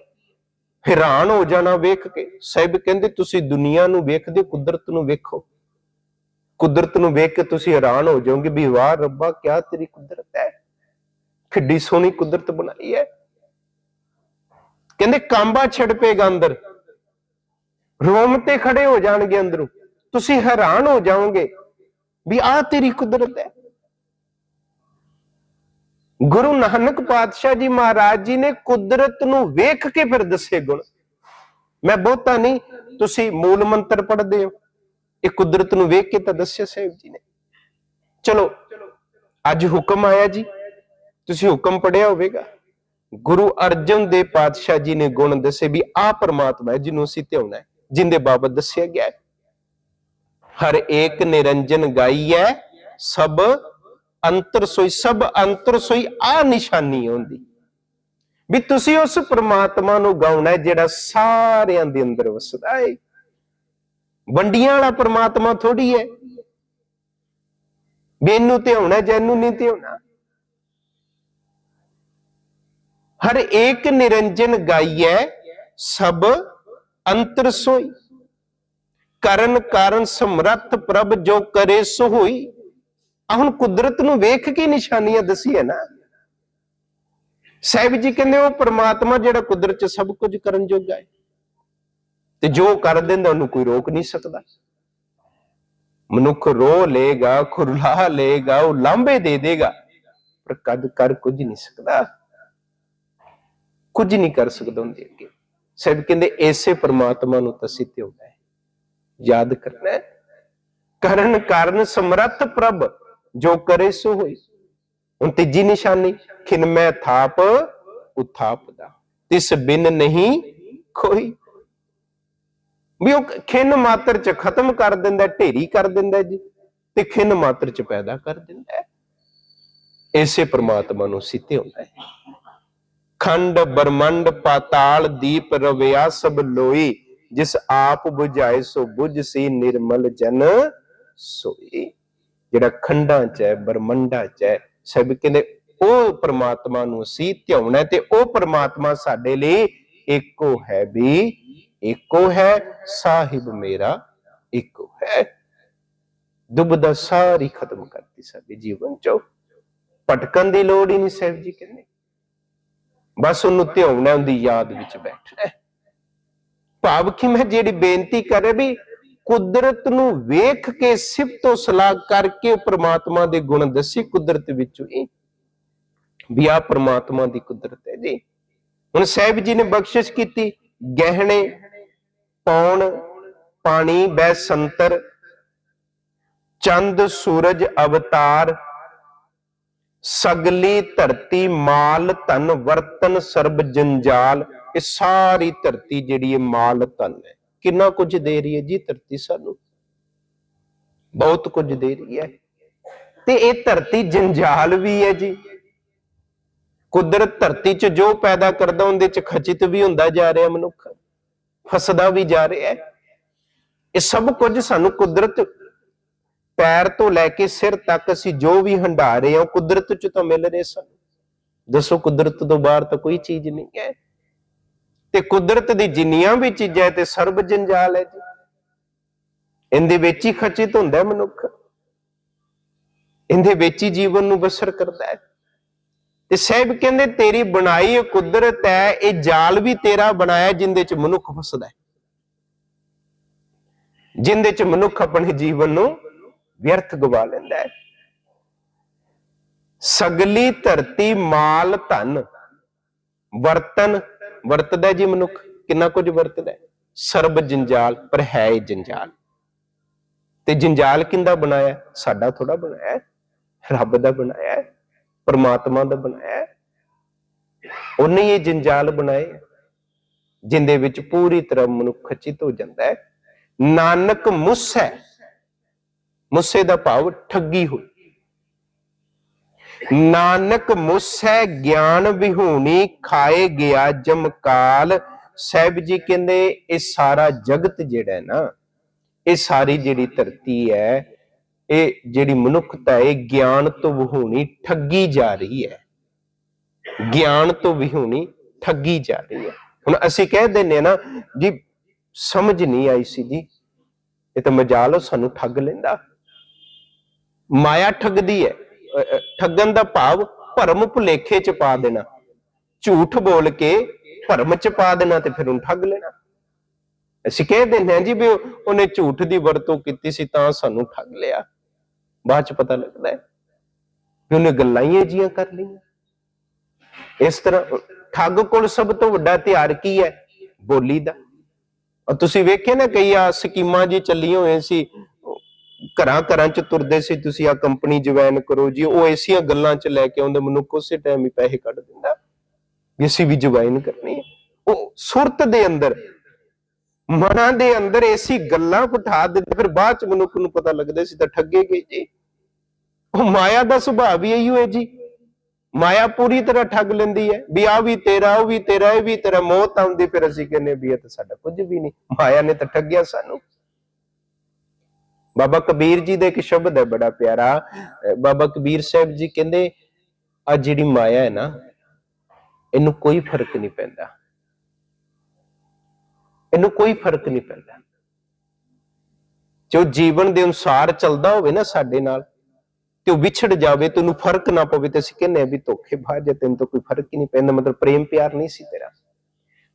ਹੈਰਾਨ ਹੋ ਜਾਣਾ ਵੇਖ ਕੇ। ਸਾਹਿਬ ਕਹਿੰਦੇ ਤੁਸੀਂ ਦੁਨੀਆ ਨੂੰ ਵੇਖਦੇ ਹੋ, ਕੁਦਰਤ ਨੂੰ ਵੇਖੋ। ਕੁਦਰਤ ਨੂੰ ਵੇਖ ਕੇ ਤੁਸੀਂ ਹੈਰਾਨ ਹੋ ਜਾਓਗੇ ਵੀ ਵਾਹ ਰੱਬਾ ਕਿਆ ਤੇਰੀ ਕੁਦਰਤ ਹੈ? ਕਿੱਡੀ ਸੋਹਣੀ ਕੁਦਰਤ ਬਣਾਈ ਹੈ। ਕਹਿੰਦੇ ਕਾਂਬਾ ਛਿੜ ਪਏਗਾ ਅੰਦਰ। ਰੋਮ ਤੇ ਖੜੇ ਹੋ ਜਾਣਗੇ ਅੰਦਰੋਂ। ਤੁਸੀਂ ਹੈਰਾਨ ਹੋ ਜਾਓਗੇ ਵੀ ਆਹ ਤੇਰੀ ਕੁਦਰਤ ਹੈ। ਗੁਰੂ ਨਾਨਕ ਪਾਤਸ਼ਾਹ ਜੀ ਮਹਾਰਾਜ ਜੀ ਨੇ ਕੁਦਰਤ ਨੂੰ ਵੇਖ ਕੇ ਫਿਰ ਦੱਸੇ ਗੁਣ। ਮੈਂ ਬਹੁਤਾ ਨਹੀਂ, ਤੁਸੀਂ ਮੂਲ ਮੰਤਰ ਪੜ੍ਹਦੇ ਹੋ। ਇਹ ਕੁਦਰਤ ਨੂੰ ਵੇਖ ਕੇ ਤਾਂ ਦੱਸਿਆ ਸਾਹਿਬ ਜੀ ਨੇ। ਚਲੋ, ਅੱਜ ਹੁਕਮ ਆਇਆ ਜੀ। ਤੁਸੀਂ ਹੁਕਮ ਪੜਿਆ ਹੋਵੇਗਾ। ਗੁਰੂ ਅਰਜਨ ਦੇਵ ਪਾਤਸ਼ਾਹ ਜੀ ਨੇ ਗੁਣ ਦੱਸੇ ਵੀ ਆਹ ਪਰਮਾਤਮਾ ਹੈ ਜਿਹਨੂੰ ਅਸੀਂ ਧਿਆਉਣਾ ਹੈ, ਜਿੰਦੇ ਬਾਬਤ ਦੱਸਿਆ ਗਿਆ ਹੈ। ਹਰ ਏਕ ਨਿਰੰਜਨ ਗਾਈ ਹੈ ਸਭ ਅੰਤਰ ਸੋਈ, ਸਭ ਅੰਤਰ ਸੋਈ ਆ ਨਿਸ਼ਾਨੀ ਹੁੰਦੀ। ਵੀ ਤੁਸੀਂ ਉਸ ਪ੍ਰਮਾਤਮਾ ਨੂੰ ਗਾਉਣਾ ਹੈ ਜਿਹੜਾ ਸਾਰਿਆਂ ਦੇ ਅੰਦਰ ਵਸਦਾ ਹੈ। ਵੰਡੀਆਂ ਵਾਲਾ ਪ੍ਰਮਾਤਮਾ ਥੋੜੀ ਹੈ। ਮੈਨੂੰ ਧਿਆਉਣਾ ਜੈਨੂੰ ਨਹੀਂ ਧਿਆਉਣਾ। ਹਰ ਏਕ ਨਿਰੰਜਨ ਗਾਈਐ, ਸਭ ਅੰਤਰ ਸੋਈ। ਕਰਨ ਕਾਰਨ ਸਮਰੱਥ ਪ੍ਰਭ ਜੋ ਕਰੇ ਸੋ ਹੋਈ ਆ ਹੁਣ ਕੁਦਰਤ ਨੂੰ ਵੇਖ ਕੇ ਨਿਸ਼ਾਨੀਆਂ ਦਸੀ ਹੈ ਨਾ। ਸਾਹਿਬ ਜੀ ਕਹਿੰਦੇ ਉਹ ਪ੍ਰਮਾਤਮਾ ਜਿਹੜਾ ਕੁਦਰਤ ਚ ਸਭ ਕੁਝ ਕਰਨ ਜੋਗਾ ਹੈ। ਤੇ ਜੋ ਕਰ ਦਿੰਦਾ ਉਹਨੂੰ ਕੋਈ ਰੋਕ ਨਹੀਂ ਸਕਦਾ। ਮਨੁੱਖ ਰੋ ਲੇਗਾ ਖੁਰਲਾ ਲੇਗਾ ਉਹ ਲਾਂਬੇ ਦੇ ਦੇਗਾ, ਪਰ ਕਦ ਕਰ ਕੁਝ ਨਹੀਂ ਸਕਦਾ। ਕੁਝ ਨਹੀਂ ਕਰ ਸਕਦਾ ਉਹਦੇ ਅੱਗੇ। ਸਾਹਿਬ ਕਹਿੰਦੇ ਐਸੇ ਪ੍ਰਮਾਤਮਾ ਨੂੰ ਤਸੀਂ ਧਿਆਉਣਾ ਹੈ। ਯਾਦ ਕਰਨਾ ਹੈ। ਕਰਨ ਕਾਰਨ ਸਮਰੱਥ ਪ੍ਰਭ, ਜੋ ਕਰੇ ਸੋ ਹੋਈ ਹੁਣ ਤੀਜੀ ਨਿਸ਼ਾਨੀ ਖਿਨਮੈ ਥਾਪ, ਉਥਾਪਦਾ। ਤਿਸ ਬਿਨ ਨਹੀਂ ਕੋਈ। ਵੀ ਉਹ ਖਿਨ ਮਾਤਰ ਚ ਖਤਮ ਕਰ ਦਿੰਦਾ ਢੇਰੀ ਕਰ ਦਿੰਦਾ ਜੀ। ਤੇ ਖਿਨ ਮਾਤਰ ਚ ਪੈਦਾ ਕਰ ਦਿੰਦਾ ਹੈ। ਐਸੇ ਪ੍ਰਮਾਤਮਾ ਨੂੰ ਸਿੱਧੇ ਹੁੰਦਾ ਹੈ। ਖੰਡ ਬਰਮੰਡ ਪਾਤਾਲ ਦੀਪ ਰਵਿਆ ਸਭ ਲੋਈ, ਜਿਸ ਆਪ 부ਝਾਏ ਸੋ ਬੁਝ ਸੀ ਨਿਰਮਲ ਜਨ ਸੋਈ। ਜਿਹੜਾ ਖੰਡਾਂ ਚ ਹੈ ਬਰਮੰਡਾਂ ਚ ਹੈ, ਸਭ ਕਹਿੰਦੇ ਉਹ ਪ੍ਰਮਾਤਮਾ ਨੂੰ ਅਸੀਂ ਧਿਆਉਣਾ ਤੇ ਉਹ ਪ੍ਰਮਾਤਮਾ ਸਾਡੇ ਲਈ ਇੱਕੋ ਹੈ ਵੀ, ਇੱਕੋ ਹੈ, ਸਾਹਿਬ ਮੇਰਾ ਇੱਕੋ ਹੈ। ਦੁਬਦਾ ਸਾਰੀ ਖਤਮ ਕਰਤੀ ਸਾਡੇ ਜੀਵਨ ਚੋਂ। ਭਟਕਣ ਦੀ ਲੋੜ ਹੀ ਨਹੀਂ, ਸਾਹਿਬ ਜੀ ਕਹਿੰਦੇ। ਬਸ ਉਹਨੂੰ ਧਿਆਉਣਾ ਉਹਦੀ ਯਾਦ ਵਿੱਚ ਬੈਠਣਾ ਭਾਵ ਕਿ ਮੈਂ ਜਿਹੜੀ ਬੇਨਤੀ ਕਰ ਰਿਹਾ ਵੀ ਕੁਦਰਤ ਨੂੰ ਵੇਖ ਕੇ ਸਿਫਤੋ ਸਲਾਹ ਕਰਕੇ ਪ੍ਰਮਾਤਮਾ ਦੇ ਗੁਣ ਦੱਸੀ ਕੁਦਰਤ ਵਿੱਚੋਂ ਇਹ ਵੀ ਆ ਪ੍ਰਮਾਤਮਾ ਦੀ ਕੁਦਰਤ ਹੈ ਜੀ। ਹੁਣ ਸਾਹਿਬ ਜੀ ਨੇ ਬਖਸ਼ਿਸ਼ ਕੀਤੀ, ਗਹਿਣੇ, ਪੌਣ, ਪਾਣੀ ਬੈ ਸੰਤਰ, ਚੰਦ, ਸੂਰਜ, ਅਵਤਾਰ ਸਗਲੀ ਧਰਤੀ ਮਾਲ ਧਨ ਵਰਤਨ ਸਰਬ ਜੰਜਾਲ, ਇਹ ਸਾਰੀ ਧਰਤੀ ਜਿਹੜੀ ਹੈ ਮਾਲ ਧਨ ਹੈ। ਕਿੰਨਾ ਕੁਝ ਦੇ ਰਹੀ ਹੈ ਜੀ ਧਰਤੀ ਸਾਨੂੰ? ਬਹੁਤ ਕੁਝ ਦੇ ਰਹੀ ਹੈ। ਤੇ ਇਹ ਧਰਤੀ ਜੰਜਾਲ ਵੀ ਹੈ ਜੀ। ਕੁਦਰਤ ਧਰਤੀ 'ਚ ਜੋ ਪੈਦਾ ਕਰਦਾ, ਉਹਦੇ 'ਚ ਖਚਿਤ ਵੀ ਹੁੰਦਾ ਜਾ ਰਿਹਾ ਮਨੁੱਖ। ਫਸਦਾ ਵੀ ਜਾ ਰਿਹਾ ਹੈ। ਇਹ ਸਭ ਕੁਝ ਸਾਨੂੰ ਕੁਦਰਤ ਪੈਰ ਤੋਂ ਲੈ ਕੇ ਸਿਰ ਤੱਕ ਅਸੀਂ ਜੋ ਵੀ ਹੰਡਾ ਰਹੇ ਹਾਂ, ਉਹ ਕੁਦਰਤ 'ਚ ਤਾਂ ਮਿਲ ਰਹੇ ਸਨ। ਦੱਸੋ ਕੁਦਰਤ ਤੋਂ ਬਾਹਰ ਤਾਂ ਕੋਈ ਚੀਜ਼ ਨਹੀਂ ਹੈ। ਤੇ ਕੁਦਰਤ ਦੀ ਜਿੰਨੀਆਂ ਵੀ ਚੀਜ਼ਾਂ ਤੇ ਸਰਬ ਜੰਜਾਲ ਹੈ ਜੀ। ਇਹਦੇ ਵਿੱਚ ਹੀ ਖਚਿਤ ਹੁੰਦਾ ਮਨੁੱਖ। ਇਹਦੇ ਵਿੱਚ ਹੀ ਜੀਵਨ ਨੂੰ ਬਸਰ ਕਰਦਾ ਹੈ। ਤੇ ਸਾਹਿਬ ਕਹਿੰਦੇ, ਤੇਰੀ ਬਣਾਈ ਇਹ ਕੁਦਰਤ ਹੈ, ਇਹ ਜਾਲ ਵੀ ਤੇਰਾ ਬਣਾਇਆ ਜਿੰਦੇ ਚ ਮਨੁੱਖ ਫਸਦਾ ਹੈ। ਜਿੰਦੇ ਚ ਮਨੁੱਖ ਆਪਣੇ ਜੀਵਨ ਨੂੰ ਵਿਅਰਥ ਗਵਾ ਲੈਂਦਾ ਹੈ। ਸਗਲੀ ਧਰਤੀ ਮਾਲ ਧਨ। ਵਰਤਨ, ਵਰਤਦਾ ਜੀ ਮਨੁੱਖ। ਕਿੰਨਾ ਕੁਝ ਵਰਤਦਾ ਸਰਬ ਜੰਜਾਲ, ਪਰ ਹੈ ਇਹ ਜੰਜਾਲ। ਤੇ ਜੰਜਾਲ ਕਿੰਦਾ ਬਣਾਇਆ? ਸਾਡਾ ਥੋੜਾ ਬਣਾਇਆ ਰੱਬ ਦਾ ਬਣਾਇਆ ਪਰਮਾਤਮਾ ਦਾ ਬਣਾਇਆ ਉਹਨੇ ਇਹ ਜੰਜਾਲ ਬਣਾਏ ਜਿੰਦੇ ਵਿੱਚ ਪੂਰੀ ਤਰ੍ਹਾਂ ਮਨੁੱਖ ਖਚਿਤ ਹੋ ਜਾਂਦਾ ਹੈ। ਨਾਨਕ ਮੁਸ ਹੈ। ਮੁੱਸੇ ਦਾ ਭਾਵ ਠੱਗੀ ਹੋਈ। ਨਾਨਕ ਮੁਸੈ ਗਿਆਨ ਵਿਹੂਣੀ, ਖਾਏ ਗਿਆ ਜਮਕਾਲ ਸਾਹਿਬ ਜੀ ਕਹਿੰਦੇ, ਇਹ ਸਾਰਾ ਜਗਤ ਜਿਹੜਾ ਨਾ, ਇਹ ਸਾਰੀ ਜਿਹੜੀ ਧਰਤੀ ਹੈ, ਇਹ ਜਿਹੜੀ ਮਨੁੱਖਤਾ ਹੈ ਇਹ ਗਿਆਨ ਤੋਂ ਵਿਹੂਣੀ ਠੱਗੀ ਜਾ ਰਹੀ ਹੈ। ਗਿਆਨ ਤੋਂ ਵਿਹੂਣੀ ਠੱਗੀ ਜਾ ਰਹੀ ਹੈ। ਹੁਣ ਅਸੀਂ ਕਹਿ ਦਿੰਨੇ ਆ ਨਾ, ਜੀ, ਸਮਝ ਨਹੀਂ ਆਈ ਸੀ ਜੀ। ਇਹ ਤਾਂ ਮਜਾਲ ਉਹ ਸਾਨੂੰ ਠੱਗ ਲੈਂਦਾ। ਮਾਇਆ ਠੱਗਦੀ ਹੈ ਠੱਗਣ ਦਾ ਭਾਵ ਭਰਮ ਭੁਲੇਖੇ ਚ ਪਾ ਦੇਣਾ। ਝੂਠ ਬੋਲ ਕੇ ਭਰਮ ਚ ਪਾ ਦੇਣਾ ਤੇ ਫਿਰ ਉਹਨੂੰ ਠੱਗ ਲੈਣਾ। ਅਸੀਂ ਕਹਿ ਦਿੰਦੇ ਹਾਂ ਜੀ ਵੀ ਉਹਨੇ ਝੂਠ ਦੀ ਵਰਤੋਂ ਕੀਤੀ ਸੀ ਤਾਂ ਸਾਨੂੰ ਠੱਗ ਲਿਆ। ਬਾਅਦ ਚ ਪਤਾ ਲੱਗਦਾ ਹੈ ਕਿ ਉਹਨੇ ਗੱਲਾਂ ਹੀ ਜੀਆਂ ਕਰ ਲਈਆਂ। ਇਸ ਤਰ੍ਹਾਂ, ਠੱਗ ਕੋਲ ਸਭ ਤੋਂ ਵੱਡਾ ਹਥਿਆਰ ਕੀ ਹੈ? ਬੋਲੀ ਦਾ। ਔਰ ਤੁਸੀਂ ਵੇਖਿਆ ਨਾ ਕਈ ਆ ਸਕੀਮਾਂ ਜੀ ਚੱਲੀਆਂ ਹੋਈਆਂ ਸੀ ਘਰਾਂ ਘਰਾਂ ਚ ਤੁਰਦੇ ਸੀ, ਤੁਸੀਂ ਆ ਕੰਪਨੀ ਜੁਆਇਨ ਕਰੋ ਜੀ, ਉਹ ਐਸੀਆਂ ਗੱਲਾਂ ਚ ਲੈ ਕੇ ਆਉਂਦੇ, ਮਨੁੱਖ ਉਸੇ ਟਾਈਮ ਹੀ ਪੈਸੇ ਕੱਢ ਦਿੰਦਾ। ਵੀ ਅਸੀਂ ਵੀ ਜੁਆਇਨ ਕਰਨੀ ਉਹ ਸੁਰਤ ਦੇ ਅੰਦਰ, ਮਨਾਂ ਦੇ ਅੰਦਰ ਐਸੀ ਗੱਲਾਂ ਬਿਠਾ ਦਿੰਦੇ, ਫਿਰ ਬਾਅਦ ਚ ਮਨੁੱਖ ਨੂੰ ਪਤਾ ਲੱਗਦਾ ਸੀ ਤਾਂ ਠੱਗੇ ਗਏ ਜੀ। ਉਹ ਮਾਇਆ ਦਾ ਸੁਭਾਅ ਵੀ ਇਹੀ ਹੋਏ ਜੀ। ਮਾਇਆ ਪੂਰੀ ਤਰ੍ਹਾਂ ਠੱਗ ਲੈਂਦੀ ਹੈ, ਵੀ ਆ ਵੀ ਤੇਰਾ, ਉਹ ਵੀ ਤੇਰਾ, ਇਹ ਵੀ ਤੇਰਾ, ਮੌਤ ਆਉਂਦੀ, ਫਿਰ ਅਸੀਂ ਕਹਿੰਨੇ ਵੀ ਇਹ ਤਾਂ ਸਾਡਾ ਕੁਝ ਵੀ ਨਹੀਂ। ਮਾਇਆ ਨੇ ਤਾਂ ਠੱਗਿਆ ਸਾਨੂੰ। ਬਾਬਾ ਕਬੀਰ ਜੀ ਦਾ ਇੱਕ ਸ਼ਬਦ ਹੈ ਬੜਾ ਪਿਆਰਾ। ਬਾਬਾ ਕਬੀਰ ਸਾਹਿਬ ਜੀ ਕਹਿੰਦੇ, ਆ ਜਿਹੜੀ ਮਾਇਆ ਹੈ ਨਾ, ਇਹਨੂੰ ਕੋਈ ਫ਼ਰਕ ਨਹੀਂ ਪੈਂਦਾ। ਇਹਨੂੰ ਕੋਈ ਫ਼ਰਕ ਨਹੀਂ ਪੈਂਦਾ। ਜੋ ਜੀਵਨ ਦੇ ਅਨੁਸਾਰ ਚੱਲਦਾ ਹੋਵੇ ਨਾ ਸਾਡੇ ਨਾਲ, ਤੇ ਉਹ ਵਿਛੜ ਜਾਵੇ ਤੈਨੂੰ ਫ਼ਰਕ ਨਾ ਪਵੇ ਤੇ ਅਸੀਂ ਕਹਿੰਨੇ ਵੀ ਧੋਖੇ ਬਾਜ ਤੈਨੂੰ ਤਾਂ ਕੋਈ ਫ਼ਰਕ ਹੀ ਨਹੀਂ ਪੈਂਦਾ, ਮਤਲਬ ਪ੍ਰੇਮ ਪਿਆਰ ਨਹੀਂ ਸੀ ਤੇਰਾ।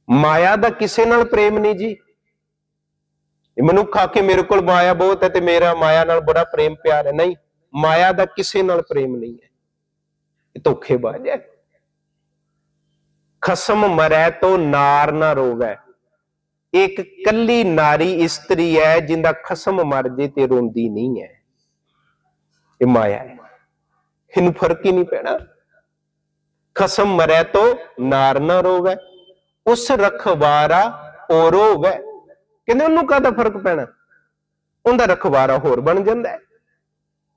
ਮਾਇਆ ਦਾ ਕਿਸੇ ਨਾਲ ਪ੍ਰੇਮ ਨਹੀਂ ਜੀ। ਇਹ ਮਨੁੱਖ ਆ ਕੇ ਮੇਰੇ ਕੋਲ ਮਾਇਆ ਬਹੁਤ ਹੈ ਤੇ ਮੇਰਾ ਮਾਇਆ ਨਾਲ ਬੜਾ ਪ੍ਰੇਮ ਪਿਆਰ ਹੈ। ਨਹੀਂ, ਮਾਇਆ ਦਾ ਕਿਸੇ ਨਾਲ ਪ੍ਰੇਮ ਨਹੀਂ ਹੈ। ਇਹ ਧੋਖੇਬਾਜ਼ ਹੈ। ਖਸਮ ਮਰੈ ਤੋ ਨਾਰ ਨਾ ਰੋਵੈ। ਇੱਕ ਕੱਲੀ ਨਾਰੀ ਇਸਤਰੀ ਹੈ ਜਿੰਦਾ ਖਸਮ ਮਰ ਜੇ ਤੇ ਰੋਂਦੀ ਨਹੀਂ ਹੈ। ਇਹ ਮਾਇਆ ਹੈ। ਇਹਨੂੰ ਫ਼ਰਕ ਹੀ ਨਹੀਂ ਪੈਣਾ। ਖਸਮ ਮਰੈ ਤੋ ਨਾਰ ਨਾ ਰੋਵੈ। ਉਸ ਰਖਵਾਰਾ ਓ ਰੋਵੈ। ਕਹਿੰਦੇ ਉਹਨੂੰ ਕਾਹਦਾ ਫ਼ਰਕ ਪੈਣਾ? ਉਹਦਾ ਰਖਵਾਰਾ ਹੋਰ ਬਣ ਜਾਂਦਾ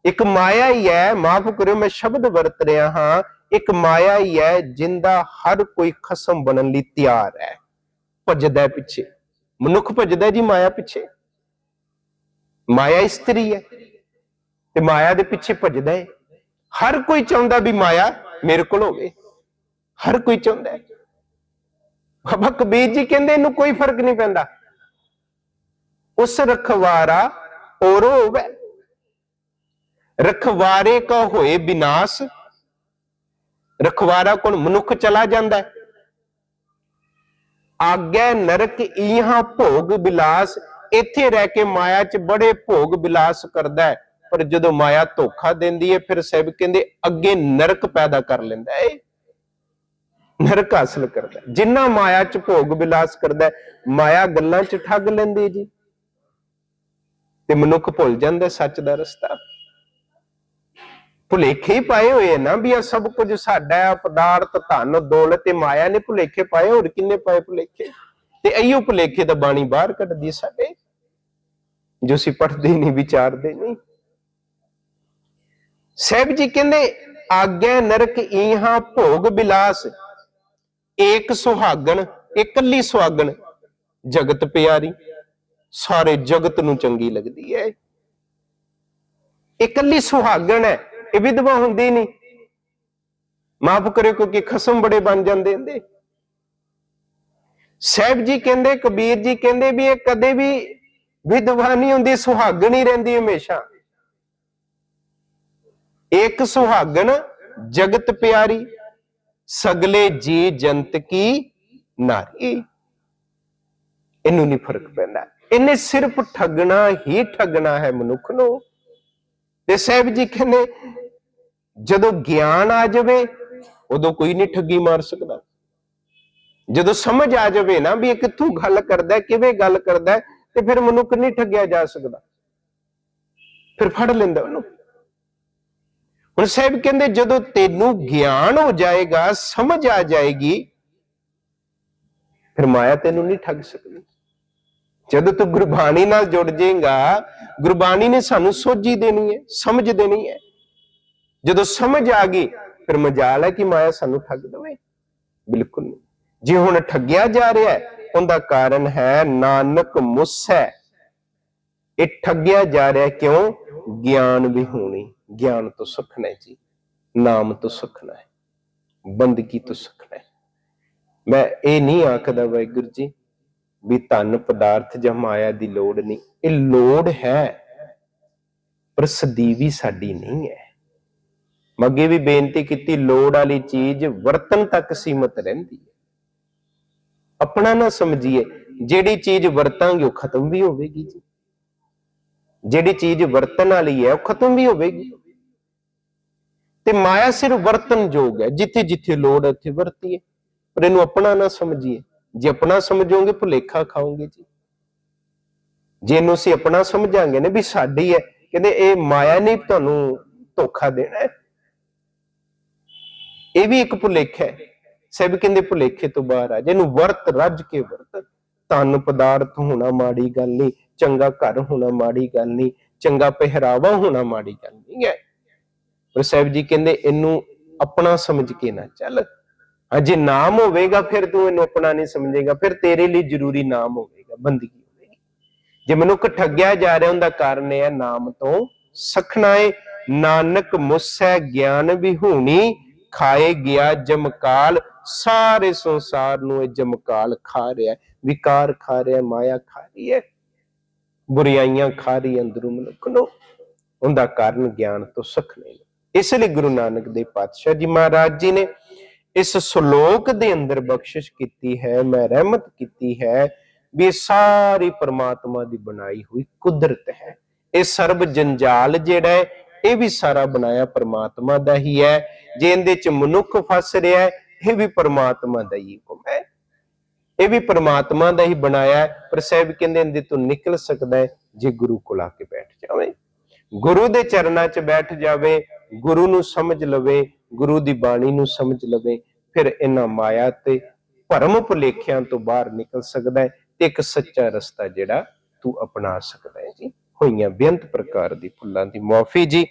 ਇੱਕ ਮਾਇਆ ਹੀ ਹੈ, ਮਾਫ ਕਰਿਓ, ਮੈਂ ਸ਼ਬਦ ਵਰਤ ਰਿਹਾ ਹਾਂ। ਇੱਕ ਮਾਇਆ ਹੀ ਹੈ, ਜਿੰਦਾ ਹਰ ਕੋਈ ਖਸਮ ਬਣਨ ਲਈ ਤਿਆਰ ਹੈ। ਭੱਜਦਾ ਪਿੱਛੇ। ਮਨੁੱਖ ਭੱਜਦਾ ਜੀ ਮਾਇਆ ਪਿੱਛੇ। ਮਾਇਆ ਇਸਤਰੀ ਹੈ ਤੇ ਮਾਇਆ ਦੇ ਪਿੱਛੇ ਭੱਜਦਾ ਹੈ। ਹਰ ਕੋਈ ਚਾਹੁੰਦਾ ਵੀ ਮਾਇਆ ਮੇਰੇ ਕੋਲ ਹੋਵੇ। ਹਰ ਕੋਈ ਚਾਹੁੰਦਾ ਬਾਬਾ ਕਬੀਰ ਜੀ ਕਹਿੰਦੇ ਇਹਨੂੰ ਕੋਈ ਫ਼ਰਕ ਨਹੀਂ ਪੈਂਦਾ। ਉਸ ਰਖਵਾਰਾ ਔਰ ਹੋਵੇ। ਰਖਵਾਰੇ ਕਾ ਹੋਏ ਵਿਨਾਸ਼ ਰਖਵਾਰਾ ਕੋਲ ਮਨੁੱਖ ਚਲਾ ਜਾਂਦਾ ਹੈ। ਆਗੇ ਨਰਕ ਇਹਾਂ ਭੋਗ ਬਿਲਾਸ, ਇੱਥੇ ਰਹਿ ਕੇ ਮਾਇਆ 'ਚ ਬੜੇ ਭੋਗ ਬਿਲਾਸ ਕਰਦਾ ਹੈ। ਪਰ ਜਦੋਂ ਮਾਇਆ ਧੋਖਾ ਦਿੰਦੀ ਹੈ, ਫਿਰ ਸਹਿਬ ਕਹਿੰਦੇ, ਅੱਗੇ ਨਰਕ ਪੈਦਾ ਕਰ ਲੈਂਦਾ ਹੈ। ਨਰਕ ਹਾਸਲ ਕਰਦਾ ਜਿੰਨਾ ਮਾਇਆ 'ਚ ਭੋਗ ਬਿਲਾਸ ਕਰਦਾ ਮਾਇਆ ਗੱਲਾਂ 'ਚ ਠੱਗ ਲੈਂਦੀ ਜੀ। ਤੇ ਮਨੁੱਖ ਭੁੱਲ ਜਾਂਦਾ, ਸੱਚ ਦਾ ਰਸਤਾ। ਭੁਲੇਖੇ ਹੀ ਪਾਏ ਹੋਏ ਨਾ ਵੀ ਆ ਸਭ ਕੁਝ ਸਾਡਾ ਹੈ ਪਦਾਰਥ, ਧਨ, ਦੌਲਤ ਤੇ ਮਾਇਆ ਨੇ ਭੁਲੇਖੇ ਪਾਏ, ਹੋਰ ਕਿੰਨੇ ਪਾਏ ਭੁਲੇਖੇ? ਤੇ ਅਈਓ ਭੁਲੇਖੇ ਦਾ ਬਾਣੀ ਬਾਹਰ ਕੱਢਦੀ ਸਾਡੇ। ਜੋ ਅਸੀਂ ਪੜਦੇ ਹੀ ਨਹੀਂ, ਵਿਚਾਰਦੇ ਨਹੀਂ। ਸਹਿਬ ਜੀ ਕਹਿੰਦੇ, ਆਗਿਆ ਨਰਕ ਇਹਾਂ ਭੋਗ ਬਿਲਾਸ। ਏਕ ਸੁਹਾਗਣ, ਇਕੱਲੀ ਸੁਹਾਗਣ, ਜਗਤ ਪਿਆਰੀ। ਸਾਰੇ ਜਗਤ ਨੂੰ ਚੰਗੀ ਲੱਗਦੀ ਹੈ ਇਕੱਲੀ ਸੁਹਾਗਣ ਹੈ ਇਹ ਵਿਧਵਾ ਹੁੰਦੀ ਨਹੀਂ ਮਾਫ ਕਰਿਓ ਕਿਉਂਕਿ ਖਸਮ ਬੜੇ ਬਣ ਜਾਂਦੇ ਹੁੰਦੇ। ਸਹਿਬ ਜੀ ਕਹਿੰਦੇ, ਕਬੀਰ ਜੀ ਕਹਿੰਦੇ ਵੀ ਇਹ ਕਦੇ ਵੀ ਵਿਧਵਾ ਨਹੀਂ ਹੁੰਦੀ, ਸੁਹਾਗਣ ਹੀ ਰਹਿੰਦੀ ਹਮੇਸ਼ਾ। ਇੱਕ ਸੁਹਾਗਣ, ਜਗਤ ਪਿਆਰੀ, ਸਗਲੇ ਜੀ ਜੰਤ ਕੀ ਨਾਰੀ। ਇਹਨੂੰ ਨਹੀਂ ਫ਼ਰਕ ਪੈਂਦਾ। ਇਹਨੇ ਸਿਰਫ ਠੱਗਣਾ ਹੀ ਠੱਗਣਾ ਹੈ ਮਨੁੱਖ ਨੂੰ। ਤੇ ਸਾਹਿਬ ਜੀ ਕਹਿੰਦੇ, ਜਦੋਂ ਗਿਆਨ ਆ ਜਾਵੇ, ਉਦੋਂ ਕੋਈ ਨਹੀਂ ਠੱਗੀ ਮਾਰ ਸਕਦਾ। ਜਦੋਂ ਸਮਝ ਆ ਜਾਵੇ ਨਾ ਵੀ ਇਹ ਕਿੱਥੋਂ ਗੱਲ ਕਰਦਾ, ਕਿਵੇਂ ਗੱਲ ਕਰਦਾ, ਤੇ ਫਿਰ ਮਨੁੱਖ ਨਹੀਂ ਠੱਗਿਆ ਜਾ ਸਕਦਾ। ਫਿਰ ਫੜ ਲੈਂਦਾ ਉਹਨੂੰ। ਹੁਣ ਸਾਹਿਬ ਕਹਿੰਦੇ, ਜਦੋਂ ਤੈਨੂੰ ਗਿਆਨ ਹੋ ਜਾਏਗਾ, ਸਮਝ ਆ ਜਾਏਗੀ, ਫਿਰ ਮਾਇਆ ਤੈਨੂੰ ਨਹੀਂ ਠੱਗ ਸਕਦੀ। ਜਦੋਂ ਤੂੰ ਗੁਰਬਾਣੀ ਨਾਲ ਜੁੜ ਜਾਏਗਾ, ਗੁਰਬਾਣੀ ਨੇ ਸਾਨੂੰ ਸੋਝੀ ਦੇਣੀ ਹੈ, ਸਮਝ ਦੇਣੀ ਹੈ। ਜਦੋਂ ਸਮਝ ਆ ਗਈ, ਫਿਰ ਮਜਾਲ ਹੈ ਕਿ ਮਾਇਆ ਸਾਨੂੰ ਠੱਗ ਦੇਵੇ। ਬਿਲਕੁਲ ਨਹੀਂ। ਜੇ ਹੁਣ ਠੱਗਿਆ ਜਾ ਰਿਹਾ ਹੈ, ਉਹਦਾ ਕਾਰਨ ਹੈ ਨਾਨਕ ਮੁਸੈ ਇਹ ਠੱਗਿਆ ਜਾ ਰਿਹਾ ਕਿਉਂ? ਗਿਆਨ ਵੀ ਹੋਣੀ। ਗਿਆਨ ਤੋਂ ਸੁਖਣਾ ਹੈ ਜੀ। ਨਾਮ ਤੋਂ ਸੁਖਣਾ ਹੈ। ਬੰਦਗੀ ਤੋਂ ਸੁਖਣਾ ਹੈ। ਮੈਂ ਇਹ ਨਹੀਂ ਆਖਦਾ ਵਾਹਿਗੁਰੂ ਜੀ ਵੀ ਧਨ ਪਦਾਰਥ ਜਾਂ ਮਾਇਆ ਦੀ ਲੋੜ ਨਹੀਂ। ਇਹ ਲੋੜ ਹੈ, ਪਰ ਸਦੀਵੀ ਸਾਡੀ ਨਹੀਂ ਹੈ। ਮੈਂ ਅੱਗੇ ਵੀ ਬੇਨਤੀ ਕੀਤੀ, ਲੋੜ ਵਾਲੀ ਚੀਜ਼ ਵਰਤਨ ਤੱਕ ਸੀਮਤ ਰਹਿੰਦੀ ਹੈ। ਆਪਣਾ ਨਾ ਸਮਝੀਏ, ਜਿਹੜੀ ਚੀਜ਼ ਵਰਤਾਂਗੇ ਉਹ ਖਤਮ ਵੀ ਹੋਵੇਗੀ ਜੀ। ਜਿਹੜੀ ਚੀਜ਼ ਵਰਤਨ ਵਾਲੀ ਹੈ, ਉਹ ਖਤਮ ਵੀ ਹੋਵੇਗੀ। ਤੇ ਮਾਇਆ ਸਿਰਫ ਵਰਤਨ ਯੋਗ ਹੈ ਜਿੱਥੇ ਜਿੱਥੇ ਲੋੜ ਹੈ, ਉੱਥੇ ਵਰਤੀਏ। ਪਰ ਇਹਨੂੰ ਆਪਣਾ ਨਾ ਸਮਝੀਏ। ਜੇ ਆਪਣਾ ਸਮਝੋਗੇ ਭੁਲੇਖਾ ਖਾਓਗੇ ਜੀ। ਜੇ ਇਹਨੂੰ ਅਸੀਂ ਆਪਣਾ ਸਮਝਾਂਗੇ ਨੇ ਵੀ ਸਾਡੀ ਹੈ, ਕਹਿੰਦੇ ਇਹ ਮਾਇਆ ਨੇ ਤੁਹਾਨੂੰ ਧੋਖਾ ਦੇਣਾ ਹੈ। ਇਹ ਵੀ ਇੱਕ ਭੁਲੇਖਾ ਹੈ। ਸਭ ਕਹਿੰਦੇ ਭੁਲੇਖੇ ਤੋਂ ਬਾਹਰ ਆ। ਜਿਹਨੂੰ ਵਰਤ, ਰੱਜ ਕੇ ਵਰਤ, ਧਨ ਪਦਾਰਥ ਹੋਣਾ ਮਾੜੀ ਗੱਲ ਨਹੀਂ, ਚੰਗਾ ਘਰ ਹੋਣਾ ਮਾੜੀ ਗੱਲ ਨਹੀਂ, ਚੰਗਾ ਪਹਿਰਾਵਾ ਹੋਣਾ ਮਾੜੀ ਗੱਲ ਨਹੀਂ ਹੈ। ਪਰ ਸਾਹਿਬ ਜੀ ਕਹਿੰਦੇ ਇਹਨੂੰ ਆਪਣਾ ਸਮਝ ਕੇ ਨਾ ਚੱਲ। ਹਾਂ ਜੇ ਨਾਮ ਹੋਵੇਗਾ, ਫਿਰ ਤੂੰ ਇਹਨੂੰ ਆਪਣਾ ਨਹੀਂ ਸਮਝੇਗਾ, ਫਿਰ ਤੇਰੇ ਲਈ ਜ਼ਰੂਰੀ ਨਾਮ ਹੋਵੇਗਾ, ਬੰਦਗੀ ਹੋਵੇਗੀ। ਜੇ ਮਨੁੱਖ ਠੱਗਿਆ ਜਾ ਰਿਹਾ ਹੁੰਦਾ ਕਾਰਨ ਇਹ ਹੈ, ਨਾਮ ਤੋਂ ਸਖਣਾ ਏ। ਨਾਨਕ ਮੁਸੈ ਗਿਆਨ ਵਿਹੂਣੀ ਖਾਏ ਗਿਆ ਜਮਕਾਲ, ਸਾਰੇ ਸੰਸਾਰ ਨੂੰ ਇਹ ਜਮਕਾਲ ਖਾ ਰਿਹਾ ਵਿਕਾਰ ਖਾ ਰਿਹਾ, ਮਾਇਆ ਖਾ ਰਹੀ ਹੈ, ਬੁਰੀਆਈਆਂ ਖਾ ਰਹੀ ਹੈ ਅੰਦਰੋਂ ਮਨੁੱਖ ਨੂੰ, ਉਹਦਾ ਕਾਰਨ ਗਿਆਨ ਤੋਂ ਸਖਣੇ ਨੇ। ਇਸ ਲਈ ਗੁਰੂ ਨਾਨਕ ਦੇਵ ਪਾਤਸ਼ਾਹ ਜੀ ਮਹਾਰਾਜ ਜੀ ਨੇ ਇਸ ਸ਼ਲੋਕ ਦੇ ਅੰਦਰ ਬਖਸ਼ਿਸ਼ ਕੀਤੀ ਹੈ, ਮੈਂ ਰਹਿਮਤ ਕੀਤੀ ਹੈ ਵੀ ਇਹ ਸਾਰੀ ਪ੍ਰਮਾਤਮਾ ਦੀ ਬਣਾਈ ਹੋਈ ਕੁਦਰਤ ਹੈ। ਇਹ ਸਰਬ ਜੰਜਾਲ ਜਿਹੜਾ ਹੈ, ਇਹ ਵੀ ਸਾਰਾ ਬਣਾਇਆ ਪ੍ਰਮਾਤਮਾ ਦਾ ਹੀ ਹੈ। ਜੇ ਇਹਦੇ ਚ ਮਨੁੱਖ ਫਸ ਰਿਹਾ ਹੈ, ਇਹ ਵੀ ਪ੍ਰਮਾਤਮਾ ਦਾ ਹੀ ਹੁਕਮ ਹੈ। ਇਹ ਵੀ ਪ੍ਰਮਾਤਮਾ ਦਾ ਹੀ ਬਣਾਇਆ ਪਰ ਸਾਹਿਬ ਕਹਿੰਦੇ ਇਹਦੇ ਤੋਂ ਨਿਕਲ ਸਕਦਾ ਹੈ ਜੇ ਗੁਰੂ ਕੋਲ ਆ ਕੇ ਬੈਠ ਜਾਵੇ। ਗੁਰੂ ਦੇ ਚਰਨਾਂ 'ਚ ਬੈਠ ਜਾਵੇ, ਗੁਰੂ ਨੂੰ ਸਮਝ ਲਵੇ ਗੁਰੂ ਦੀ ਬਾਣੀ ਨੂੰ ਸਮਝ ਲਵੇ, ਫਿਰ ਇਹਨਾਂ ਮਾਇਆ ਤੇ ਭਰਮ ਭੁਲੇਖਿਆਂ ਤੋਂ ਬਾਹਰ ਨਿਕਲ ਸਕਦਾ ਹੈ ਤੇ ਇੱਕ ਸੱਚਾ ਰਸਤਾ ਜਿਹੜਾ ਤੂੰ ਅਪਣਾ ਸਕਦਾ ਹੈ ਜੀ। ਹੋਈਆਂ ਬੇਅੰਤ ਪ੍ਰਕਾਰ ਦੀ ਫੁੱਲਾਂ ਦੀ ਮੁਆਫੀ ਜੀ।